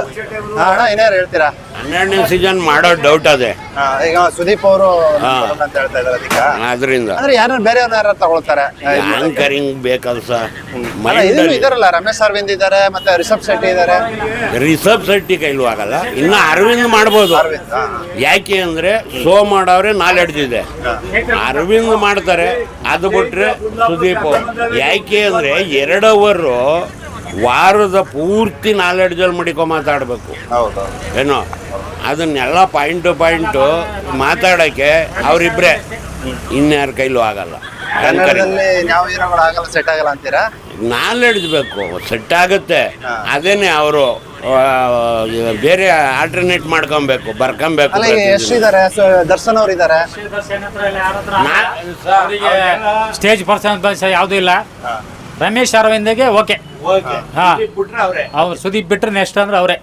ಅಣ್ಣ ಏನಾರು ಹೇಳ್ತೀರಾ? ಹನ್ನೆರಡನೇ ಸೀಸನ್ ಮಾಡೋ ಡೌಟ್ ಅದೇ. ಹಾ, ಈಗ ಸುದೀಪ್ ಅವರು. ಅಂತ ಹೇಳ್ತಾ ಇದಾರೆ ಅದಕ್ಕೆ ಅದರಿಂದ ಅಂದ್ರೆ ಯಾರು ಬೇರೆ ಯಾರು ತಗೊಳ್ತಾರೆ? ಆಂಕರಿಂಗ್ ಬೇಕಲ್ಲ ಸರ್ ಅಲ್ಲ, ಇದನ್ನು ಇದಾರಲ್ಲ ರಮೇಶ್ ಅರವಿಂದ್ ಇದ್ದಾರೆ ಮತ್ತೆ ರಿಷಬ್ ಶೆಟ್ಟಿ ಇದ್ದಾರೆ ರಿಷಬ್ ಶೆಟ್ಟಿ ಕೈಲೂ ಆಗಲ್ಲ ಇನ್ನು ಅರವಿಂದ್ ಮಾಡ್ಬೋದು. ಅರವಿಂದ್ ಹಾ. ಯಾಕೆ ಅಂದ್ರೆ ಶೋ ಮಾಡೋರೆ ನಾಲೆಡ್ಜ್ ಇದೆ ಅರವಿಂದ್ ಮಾಡ್ತಾರೆ ಅದು ಬಿಟ್ರೆ ಸುದೀಪ್ ಯಾಕೆ ಅಂದ್ರೆ ಎರಡವರು ಅವರು ವಾರದ ಪೂರ್ತಿ ನಾಲೆಡ್ಜಲ್ಲಿ ಮಡಿಕೊ ಮಾತಾಡಬೇಕು. ಹೌದು. ಏನೋ? ಅದನ್ನೆಲ್ಲ ಪಾಯಿಂಟ್ ಟು ಪಾಯಿಂಟು ಮಾತಾಡೋಕ್ಕೆ ಅವರಿಬ್ಬರೇ ಇನ್ಯಾರ ಕೈಲೂ ಆಗಲ್ಲ. ಕನ್ನಡದಲ್ಲಿ ಯಾವ ಹೀರೋಗಳು ಆಗಲ್ಲ ಸೆಟ್ ಆಗಲ್ಲ ಅಂತೀರಾ? ನಾಲೆಡ್ಜ್ ಬೇಕು. ಸೆಟ್ ಆಗುತ್ತೆ. ಅದೇನೆ ಅವರು ಬೇರೆ ಆಲ್ಟರ್ನೇಟ್ ಮಾಡ್ಕೊಬೇಕು ಬರ್ಕೊಬೇಕು ಅಲ್ಲ ಈಗ ದರ್ಶನ್ ಅವ್ರು ಇದಾರೆ ಸ್ಟೇಜ್ ಪರ್ಸನ್ ಯಾವುದೂ ಇಲ್ಲ. ರಮೇಶ್ ಅರವಿಂದಗೆ ಓಕೆ. ಹಾ. ಅವ್ರು. ಸುದೀಪ್ ಬಿಟ್ರೆ ನೆಕ್ಸ್ಟ್ ಅಂದ್ರೆ ಅವರೇ.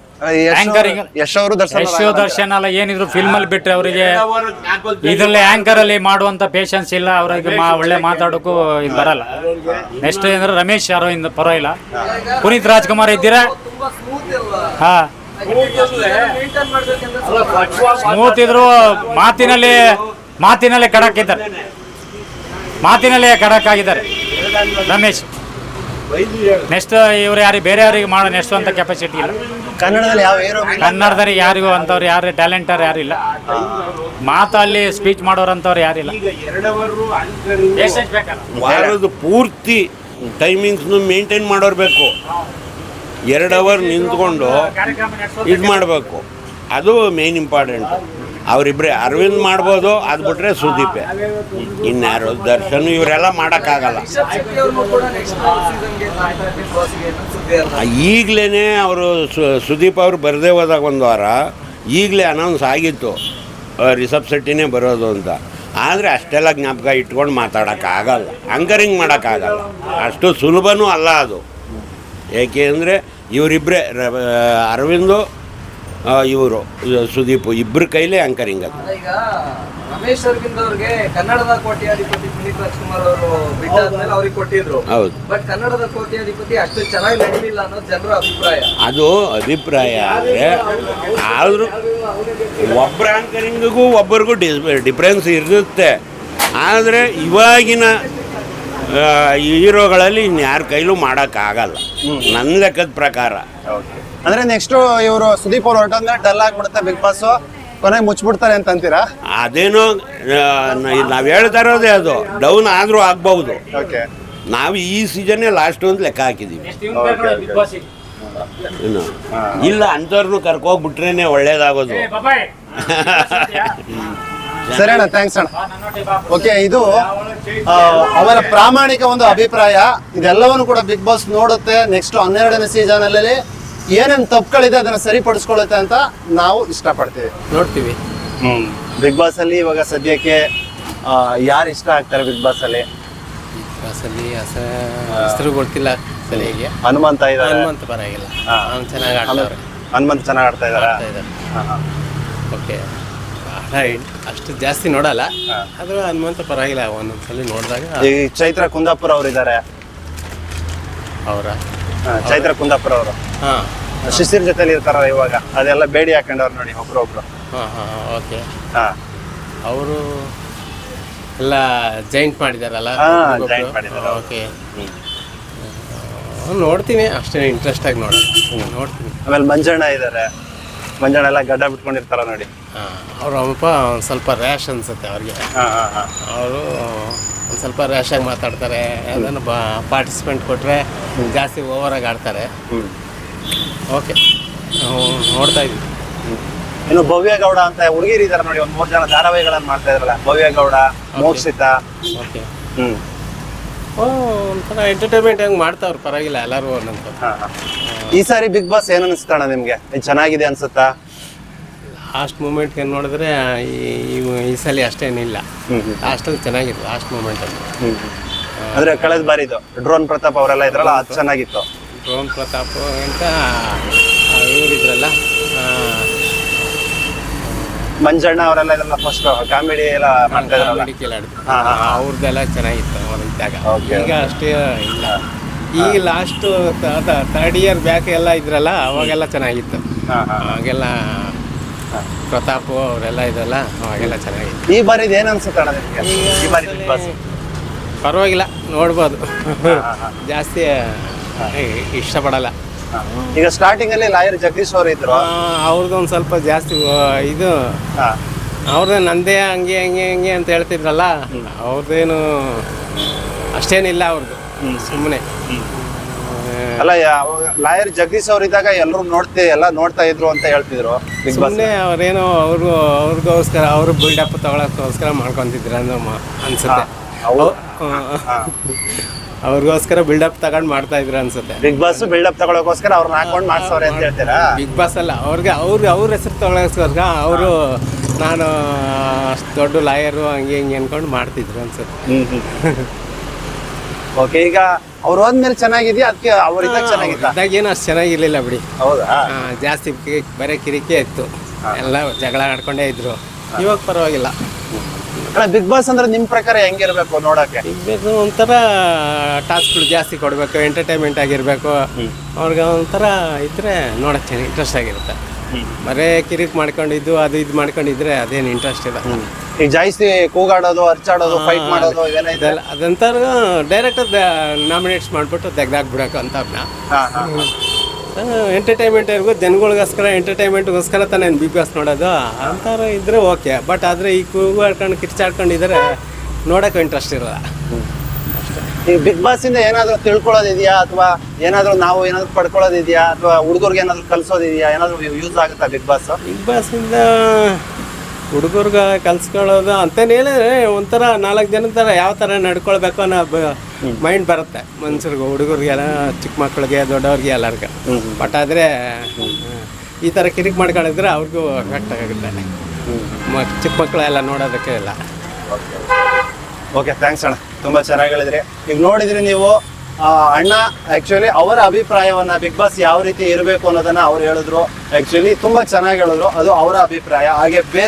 ಆಂಕರಿಂಗ್ ಯಶ್ ಅವರು ದರ್ಶನ್ ಯಶ್ ಅಲ್ಲ ಏನಿದ್ರು ಫಿಲ್ಮ್ ಅಲ್ಲಿ ಬಿಟ್ರೆ ಅವರಿಗೆ ಇದ್ರಲ್ಲಿ ಆಂಕರ್ ಅಲ್ಲಿ ಮಾಡುವಂತ ಪೇಷನ್ಸ್ ಇಲ್ಲ ಅವ್ರಿಗೆ ಮಾ ಒಳ್ಳೆ ಮಾತಾಡೋಕ್ಕೂ ಇದು ಬರಲ್ಲ. ನೆಕ್ಸ್ಟ್ ಅಂದ್ರೆ ರಮೇಶ್ ಅರವಿಂದ್ ಪರವಾಗಿಲ್ಲ. ಪುನೀತ್ ರಾಜ್ಕುಮಾರ್ ಇದ್ದೀರಾ? ತುಂಬಾ ಸ್ಮೂತ್ ಅಲ್ವಾ? ಹಾ. ಸ್ಮೂತ್ ಇದ್ರು ಮಾತಿನಲ್ಲಿ ಮಾತಿನಲ್ಲೇ ಖಡಕ್ ಇದ್ದಾರೆ ಮಾತಿನಲ್ಲೇ ಖಡಕ್ ಆಗಿದ್ದಾರೆ ರಮೇಶ್. ನೆಕ್ಸ್ಟ್ ಇವ್ರು ಯಾರಿಗೆ ಬೇರೆ ಯಾರಿಗೆ ಮಾಡೋ ನೆಕ್ಸ್ಟ್ ಅಂತ ಕೆಪಾಸಿಟಿ ಇಲ್ಲ. ಕನ್ನಡದಲ್ಲಿ ಯಾವ ಹೀರೋ ಕನ್ನಡದಲ್ಲಿ ಯಾರಿಗೂ ಅಂಥವ್ರು ಯಾರು ಟ್ಯಾಲೆಂಟರ್ ಯಾರಿಲ್ಲ ಮಾತಲ್ಲಿ ಸ್ಪೀಚ್ ಮಾಡೋರಂಥವ್ರು ಯಾರಿಲ್ಲ? ವಾರದ ಪೂರ್ತಿ ಟೈಮಿಂಗ್ಸ್ನು ಮೇಂಟೈನ್ ಮಾಡೋರು ಬೇಕು. ಎರಡು ಅವರ್ ನಿಂತ್ಕೊಂಡು ಇದು ಮಾಡಬೇಕು. ಅದು ಮೇನ್ ಇಂಪಾರ್ಟೆಂಟ್ ಅವರಿಬ್ಬರೇ ಅರವಿಂದ್ ಮಾಡ್ಬೋದು, ಅದು ಬಿಟ್ರೆ ಸುದೀಪೆ. ಇನ್ಯಾರು ದರ್ಶನ್ ಇವರೆಲ್ಲ ಮಾಡೋಕ್ಕಾಗಲ್ಲ. ಈಗಲೇ ಅವರು ಸುದೀಪ್ ಅವರು ಬರದೇ ಹೋದಾಗ ಒಂದು ವಾರ, ಈಗಲೇ ಅನೌನ್ಸ್ ಆಗಿತ್ತು. ರಿಷಬ್ ಶೆಟ್ಟಿನೇ ಬರೋದು ಅಂತ. ಆದರೆ ಅಷ್ಟೆಲ್ಲ ಜ್ಞಾಪಕ ಇಟ್ಕೊಂಡು ಮಾತಾಡೋಕ್ಕಾಗಲ್ಲ. ಅಂಕರಿಂಗ್ ಮಾಡೋಕ್ಕಾಗಲ್ಲ. ಅಷ್ಟು ಸುಲಭನೂ ಅಲ್ಲ ಅದು. ಏಕೆ ಅಂದರೆ ಇವರಿಬ್ಬರೇ ಅರವಿಂದು ಇವರು ಸುದೀಪ್ ಇಬ್ಬರ ಕೈಲೇ ಅಂಕರಿಂಗ್ ಅದು. ಈಗ ರಮೇಶ್ ಅರವಿಂದ್ ಅವ್ರಿಗೆ ಕನ್ನಡದ ಕೋಟ್ಯಾಧಿಪತಿ ಪುನೀತ್ ರಾಜ್ಕುಮಾರ್ ಅವರು ಬಿಟ್ಟಾದ್ಮೇಲೆ ಅವ್ರಿಗೆ ಕೊಟ್ಟಿದ್ರು. ಹೌದು. ಬಟ್ ಕನ್ನಡದ ಕೋಟ್ಯಾಧಿಪತಿ ಅಷ್ಟು ಚೆನ್ನಾಗಿ ನಡೀಲಿಲ್ಲ ಅನ್ನೋದು ಜನರ ಅಭಿಪ್ರಾಯ. ಅದು ಅಭಿಪ್ರಾಯ ಆದರೆ ಆದರೂ ಒಬ್ಬರ ಆಂಕರಿಂಗಿಗೂ ಒಬ್ಬರಿಗೂ ಡಿಫ್ರೆನ್ಸ್ ಇರುತ್ತೆ. ಆದರೆ ಇವಾಗಿನ ಹೀರೋಗಳಲ್ಲಿ ಇನ್ಯಾರ ಕೈಲೂ ಮಾಡೋಕ್ಕಾಗಲ್ಲ. ನನ್ನ ಲೆಕ್ಕದ ಪ್ರಕಾರ. ಅಂದ್ರೆ ನೆಕ್ಸ್ಟ್ ಇವರು ಸುದೀಪ್ ಅವ್ರು ಹೊರಟಂದ್ರೆ ಡಲ್ ಆಗ್ಬಿಡುತ್ತೆ ಬಿಗ್ ಬಾಸ್ ಕೊನೆಗೆ ಮುಚ್ಚಿಬಿಡ್ತಾರೆ ಅಂತ ಅಂತೀರಾ? ಅದೇನೋ ನಾವು ಹೇಳ್ತಾ ಇರೋದೇ ಅದು. ಡೌನ್ ಆದರೂ ಆಗ್ಬಹುದು. ಓಕೆ ನಾವು ಈ ಸೀಸನ್ನೇ ಲಾಸ್ಟ್ ಅಂತ ಲೆಕ್ಕ ಹಾಕಿದೀವಿ. ಇಲ್ಲ ಅಂಥವ್ರನ್ನು ಕರ್ಕೋಗ್ಬಿಟ್ರೇನೆ ಒಳ್ಳೇದಾಗೋದು. ಸರಿ ಅಣ್ಣ ಥ್ಯಾಂಕ್ಸ್ ಅಣ್ಣ. ಓಕೆ ಇದು ಆ, ಅವರ ಪ್ರಾಮಾಣಿಕ ಒಂದು ಅಭಿಪ್ರಾಯ. ಇದೆಲ್ಲವನ್ನು ಕೂಡ ಬಿಗ್ ಬಾಸ್ ನೋಡುತ್ತೆ. ನೆಕ್ಸ್ಟ್ ಹನ್ನೆರಡನೇ ಸೀಸನ್ ಅಲ್ಲಿ ಏನೇನು ತಪ್ಪುಗಳಿದೆ ಅದನ್ನ ಸರಿಪಡಿಸ್ಕೊಳ್ಳುತ್ತೆ ಅಂತ ನಾವು ಇಷ್ಟಪಡ್ತೀವಿ. ನೋಡ್ತೀವಿ. ಬಿಗ್ ಬಾಸ್ ಅಲ್ಲಿ ಇವಾಗ ಸದ್ಯಕ್ಕೆ ಯಾರು ಇಷ್ಟ ಆಗ್ತಾರೆ ಬಿಗ್ ಬಾಸ್ ಅಲ್ಲಿ? ಬಸ್ಸಲ್ಲಿ ಹಸ ಹೆಸರು ಗೊತ್ತಿಲ್ಲ ಸರಿಯಾಗಿ. ಹನುಮಂತ ಇದ್ದಾರೆ ಹನುಮಂತ ಪರವಾಗಿಲ್ಲ. ಹಾ. ಅವ್ನು ಚೆನ್ನಾಗಿ ಆಡ್ತಾರೆ ಹನುಮಂತ ಚೆನ್ನಾಗಿ ಆಡ್ತಾ ಇದ್ದಾರೆ ಇದ್ದಾರೆ ಓಕೆ. ಇನ್- ಅಷ್ಟು ಜಾಸ್ತಿ ನೋಡಲ್ಲ. ಆದ್ರೂ ಹನುಮಂತ ಪರವಾಗಿಲ್ಲ ಒಂದೊಂದ್ಸಲಿ ನೋಡಿದಾಗ. ಈ ಚೈತ್ರ ಕುಂದಾಪುರ ಅವ್ರು? ಇದ್ದಾರೆ ಅವರ ಚೈತ್ರ ಕುಂದಾಪುರ ಅವರು ಹಾಂ. ಶಿಶಿರ್ ಜೊತೆಲಿ ಇರ್ತಾರಲ್ಲ ಇವಾಗ. ಅದೆಲ್ಲ ಬೇಡಿ ಹಾಕೊಂಡವ್ರು ನೋಡಿ ಒಬ್ರೊಬ್ರು. ಹಾಂ ಹಾಂ ಓಕೆ. ಹಾ. ಅವರು ಎಲ್ಲ ಜಾಯಿಂಟ್ ಮಾಡಿದಾರಲ್ಲ? ಹಾ, ಒಬ್ರೊಬ್ರು? joint ಮಾಡಿದ್ದಾರೆ. ಓಕೆ. ನೋಡ್ತೀನಿ ಅಷ್ಟೇ ಇಂಟ್ರೆಸ್ಟ್ ಆಗಿ ನೋಡಿ ನೋಡ್ತೀನಿ. ಆಮೇಲೆ ಮಂಜಣ್ಣ ಇದ್ದಾರೆ ಮಂಜಣ್ಣ ಎಲ್ಲ ಗಡ್ಡ ಬಿಟ್ಕೊಂಡಿರ್ತಾರ ನೋಡಿ. ಹಾಂ ಅವ್ರ ಅಪ್ಪ ಒಂದು ಸ್ವಲ್ಪ ರ್ಯಾಶ್ ಅನ್ಸುತ್ತೆ ಅವ್ರಿಗೆ. ಹಾ ಹಾ ಹಾ. ಅವರು ಒಂದು ಸ್ವಲ್ಪ ರ್ಯಾಶಾಗಿ ಮಾತಾಡ್ತಾರೆ. ಅದನ್ನು ಬಾ ಪಾರ್ಟಿಸಿಪೆಂಟ್ ಕೊಟ್ಟರೆ ಜಾಸ್ತಿ ಓವರಾಗಿ ಆಡ್ತಾರೆ. ಹ್ಮ್. ಓಕೆ. ನೋಡ್ತಾ ಇದ್ವಿ ಇನ್ನು ಭವ್ಯ ಗೌಡ ಅಂತ ಹುಡುಗಿರು ಇದಾರೆ ನೋಡಿ ಒಂದ್ ಮೂರ್ ಜನ ಧಾರಾವಾಹಿಗಳನ್ನ ಮಾಡ್ತಾ ಇದ್ರಲ್ಲ ಭವ್ಯ ಗೌಡ ಮೋಕ್ಷಿತ. ಓಕೆ. ಹ್ಮ್. ಒಂಥರ ಎಂಟರ್ಟೈನ್ಮೆಂಟ್ ಹೆಂಗೆ ಮಾಡ್ತಾವ್ರು ಪರವಾಗಿಲ್ಲ ಎಲ್ಲರೂ ಹಾ. ಈ ಸಾರಿ ಬಿಗ್ ಬಾಸ್ ಏನ್ ಅನಿಸ್ತಾಣ ನಿಮ್ಗೆ? ಇದ್ ಚೆನ್ನಾಗಿದೆ ಅನ್ಸುತ್ತಾ? ಲಾಸ್ಟ್ ಮೂಮೆಂಟ್ ಏನು ನೋಡಿದ್ರೆ ಈ ಈ- ಈ ಸಲ ಅಷ್ಟೇನಿಲ್ಲ ಲಾಸ್ಟ್ ಅಲ್ಲಿ ಲಾಸ್ಟಲ್ಲಿ ಚೆನ್ನಾಗಿತ್ತು ಲಾಸ್ಟ್ ಮೂಮೆಂಟ್ ಅಲ್ಲಿ. ಅಂದ್ರೆ ಕಳೆದ ಬಾರಿದು ಡ್ರೋನ್ ಪ್ರತಾಪ್ ಅವರೆಲ್ಲ ಇದ್ರಲ್ಲ ಅದು ಚೆನ್ನಾಗಿತ್ತು. ಡ್ರೋನ್ ಪ್ರತಾಪ್ ಅಂತ ಇವರಿದ್ರಲ್ಲ ಮಂಜಣ್ಣ ಅವರೆಲ್ಲ ಇದೆಲ್ಲ ಫಸ್ಟ್ ಕಾಮಿಡಿ ಎಲ್ಲ ಮಾಡ್ತಾ ಇದ್ರಲ್ಲ. ಅವ್ರದ್ದೆಲ್ಲ ಚೆನ್ನಾಗಿತ್ತು ಅವ್ರು ಇದ್ದಾಗ. ಈಗ ಅಷ್ಟೇ ಇಲ್ಲ. ಈಗ ಲಾಸ್ಟ್ ಥರ್ಡ್ ಇಯರ್ ಬ್ಯಾಕ್ ಎಲ್ಲ ಇದ್ರಲ್ಲ ಅವಾಗೆಲ್ಲ ಚೆನ್ನಾಗಿತ್ತು. ಅವಾಗೆಲ್ಲ ಪ್ರತಾಪ್ ಅವರೆಲ್ಲ ಇದ್ರಲ್ಲ ಅವಾಗೆಲ್ಲ ಚೆನ್ನಾಗಿತ್ತು. ಈ ಬಾರಿ ಏನು ಅನ್ಸುತ್ತೆ ಈ ಬಾರಿ ಪರವಾಗಿಲ್ಲ ನೋಡ್ಬೋದು. ಜಾಸ್ತಿ ಇಷ್ಟಪಡಲ್ಲ. ಈಗ ಸ್ಟಾರ್ಟಿಂಗ್ ಅಲ್ಲಿ ಲಾಯರ್ ಜಗದೀಶ್ ಅವರು ಇದ್ರು. ಅವ್ರದ್ದು ಒಂದು ಸ್ವಲ್ಪ ಜಾಸ್ತಿ ಇದು. ಅವ್ರದ್ದು ನಂದೇ ಹಂಗೆ ಹಂಗೆ ಹಂಗೆ ಅಂತ ಹೇಳ್ತಿದ್ರಲ್ಲ ಅವ್ರದ್ದೇನು ಅಷ್ಟೇನಿಲ್ಲ ಅವ್ರದ್ದು ಸುಮ್ಮನೆ ಅಲ್ಲ ಲಾಯರ್ ಜಗದೀಶ್ ಅವ್ರು ಇದ್ದಾಗ ಎಲ್ಲರೂ ನೋಡ್ತಿ ಎಲ್ಲ ನೋಡ್ತಾ ಇದ್ರು ಅಂತ ಹೇಳ್ತಿದ್ರು ಸುಮ್ಮನೆ ಅವ್ರೇನೋ ಅವ್ರಿಗೂ ಅವ್ರಿಗೋಸ್ಕರ ಅವರು ಬಿಲ್ಡಪ್ ತಗೊಳಕ್ಕೋಸ್ಕರ ಮಾಡ್ಕೊಂತಿದ್ರು ಅನ್ನೋ ಅನ್ಸುತ್ತೆ. ಅವ್ರಿಗೋಸ್ಕರ ಬಿಲ್ಡಪ್ ತಗೊಂಡ್ ಮಾಡ್ತಾ ಇದ್ರ ಅನ್ಸುತ್ತೆ. ಬಿಗ್ ಬಾಸ್ ಬಿಲ್ಡಪ್ ತಗೊಳಕೋಸ್ಕರ ಅವ್ರನ್ನ ಹಾಕೊಂಡ್ ಮಾಡ್ಸವ್ರೆ ಅಂತ ಹೇಳ್ತೀರಾ? ಬಿಗ್ ಬಾಸ್ ಅಲ್ಲ ಅವ್ರಿಗೆ ಅವ್ರಿಗೆ ಅವ್ರ ಹೆಸರು ತಗೊಳಕೋಸ್ಕರ ಅವರು ನಾನು ಅಷ್ಟು ದೊಡ್ಡ ಲಾಯರು ಹಂಗೆ ಹಿಂಗೆ ಅನ್ಕೊಂಡು ಮಾಡ್ತಿದ್ರು ಅನ್ಸುತ್ತೆ. ಓಕೆ ಈಗ ಅವ್ರು ಹೋದ್ಮೇಲೆ ಚೆನ್ನಾಗಿದೆಯಾ? ಅದಕ್ಕೆ ಅವ್ರಿದ್ದಾಗ ಚೆನ್ನಾಗಿತ್ತು? ಇದ್ದಾಗ ಏನು ಅಷ್ಟು ಚೆನ್ನಾಗಿರ್ಲಿಲ್ಲ ಬಿಡಿ. ಹೌದಾ? ಜಾಸ್ತಿ ಬರೀ ಕಿರಿಕೆ ಇತ್ತು. ಎಲ್ಲ ಜಗಳ ಆಡ್ಕೊಂಡೇ ಇದ್ರು. ಇವಾಗ ಪರವಾಗಿಲ್ಲ. ಅಲ್ಲ ಬಿಗ್ ಬಾಸ್ ಅಂದ್ರೆ ನಿಮ್ ಪ್ರಕಾರ ಹೆಂಗಿರ್ಬೇಕು ನೋಡಕ್ಕೆ ಇದು ಒಂಥರ ಟಾಸ್ಕ್ಗಳು ಜಾಸ್ತಿ ಕೊಡಬೇಕು ಎಂಟರ್ಟೈನ್ಮೆಂಟ್ ಆಗಿರಬೇಕು. ಅವ್ರಿಗೆ ಒಂಥರ ಇದ್ರೆ ನೋಡಕ್ಕೆ ಚೆನ್ನಾಗಿ ಇಂಟ್ರೆಸ್ಟ್ ಆಗಿರುತ್ತೆ ಬರೇ ಕಿರಿಕ್ ಮಾಡ್ಕೊಂಡಿದ್ದು ಅದು ಇದು ಮಾಡ್ಕೊಂಡಿದ್ರೆ ಅದೇನು ಇಂಟ್ರೆಸ್ಟ್ ಇಲ್ಲ. ಈಗ ಜಾಸ್ತಿ ಕೂಗಾಡೋದು ಅರ್ಚಾಡೋದು ಫೈಟ್ ಮಾಡೋದು ಇವೆಲ್ಲ ಇದೆ ಇದೆಲ್ಲ ಅದಂತಾರ ಡೈರೆಕ್ಟ್ ನಾಮಿನೇಟ್ಸ್ ಮಾಡಿಬಿಟ್ಟು ತೆಗ್ದಾಕ್ಬಿಡಕ್ಕೆ ಅಂತ. ಎಂಟರ್ಟೈನ್ಮೆಂಟ್ ಇರ್ಬೋದು ಜನಗಳಿಗೋಸ್ಕರ ಎಂಟರ್ಟೈನ್ಮೆಂಟ್ಗೋಸ್ಕರ ತಾನೇ ಪಿ ಬಾಸ್ ನೋಡೋದು. ಅಂಥವ್ರು ಇದ್ದರೆ ಓಕೆ ಬಟ್ ಆದರೆ ಈ ಕೂಗಾಡ್ಕೊಂಡು ಕಿರ್ಚಾಡ್ಕೊಂಡಿದ್ರೆ ನೋಡೋಕೆ ಇಂಟ್ರೆಸ್ಟ್ ಇರಲ್ಲ. ಈ ಬಿಗ್ ಬಾಸ್ ಇಂದ ಏನಾದ್ರು ತಿಳ್ಕೊಳ್ಳೋದಿದೆಯಾ? ಅಥವಾ ಏನಾದ್ರು ನಾವು ಏನಾದ್ರು ಪಡ್ಕೊಳ್ಳೋದಿದೆಯಾ? ಅಥವಾ ಹುಡುಗರಿಗೆ ಏನಾದ್ರು ಕಲಿಸೋದಿದೆಯಾ? ಏನಾದ್ರು ಯೂಸ್ ಆಗುತ್ತಾ ಬಿಗ್ ಬಾಸ್ ಬಿಗ್ ಬಾಸಿಂದ ಹುಡುಗರ್ಗೆ ಕಲ್ಸ್ಕೊಳ್ಳೋದು ಅಂತೇನೇಳಿದ್ರೆ ಒಂಥರ ನಾಲ್ಕು ಜನ ಥರ ಯಾವ ಥರ ನಡ್ಕೊಳ್ಬೇಕು ಅನ್ನೋ ಮೈಂಡ್ ಬರುತ್ತೆ ಮನುಷ್ಯರಿಗೆ ಹುಡುಗರಿಗೆಲ್ಲ ಚಿಕ್ಕ ಮಕ್ಕಳಿಗೆ ದೊಡ್ಡವ್ರಿಗೆ ಎಲ್ಲರಿಗೆ. ಬಟ್ ಆದರೆ, ಈ ಥರ ಕಿರಿಕ್ ಮಾಡ್ಕೊಳಿದ್ರೆ ಅವ್ರಿಗೂ ಎಫೆಕ್ಟ್ ಆಗುತ್ತೆ. ಮ ಚಿಕ್ಕ ಮಕ್ಕಳು ಎಲ್ಲ ನೋಡೋದಕ್ಕೆ ಇಲ್ಲ. ಓಕೆ ಥ್ಯಾಂಕ್ಸ್ ಅಣ್ಣ. ತುಂಬ ಚೆನ್ನಾಗಿ ಹೇಳಿದ್ರಿ. ಈಗ ನೋಡಿದ್ರಿ ನೀವು ಅಣ್ಣ ಆಕ್ಚುಲಿ ಅವರ ಅಭಿಪ್ರಾಯವನ್ನು ಬಿಗ್ ಬಾಸ್ ಯಾವ ರೀತಿ ಇರಬೇಕು ಅನ್ನೋದನ್ನು ಅವ್ರು ಹೇಳಿದ್ರು. ಆಕ್ಚುಲಿ ತುಂಬ ಚೆನ್ನಾಗಿ ಹೇಳಿದ್ರು. ಅದು ಅವರ ಅಭಿಪ್ರಾಯ. ಹಾಗೆ ಬೇರೆ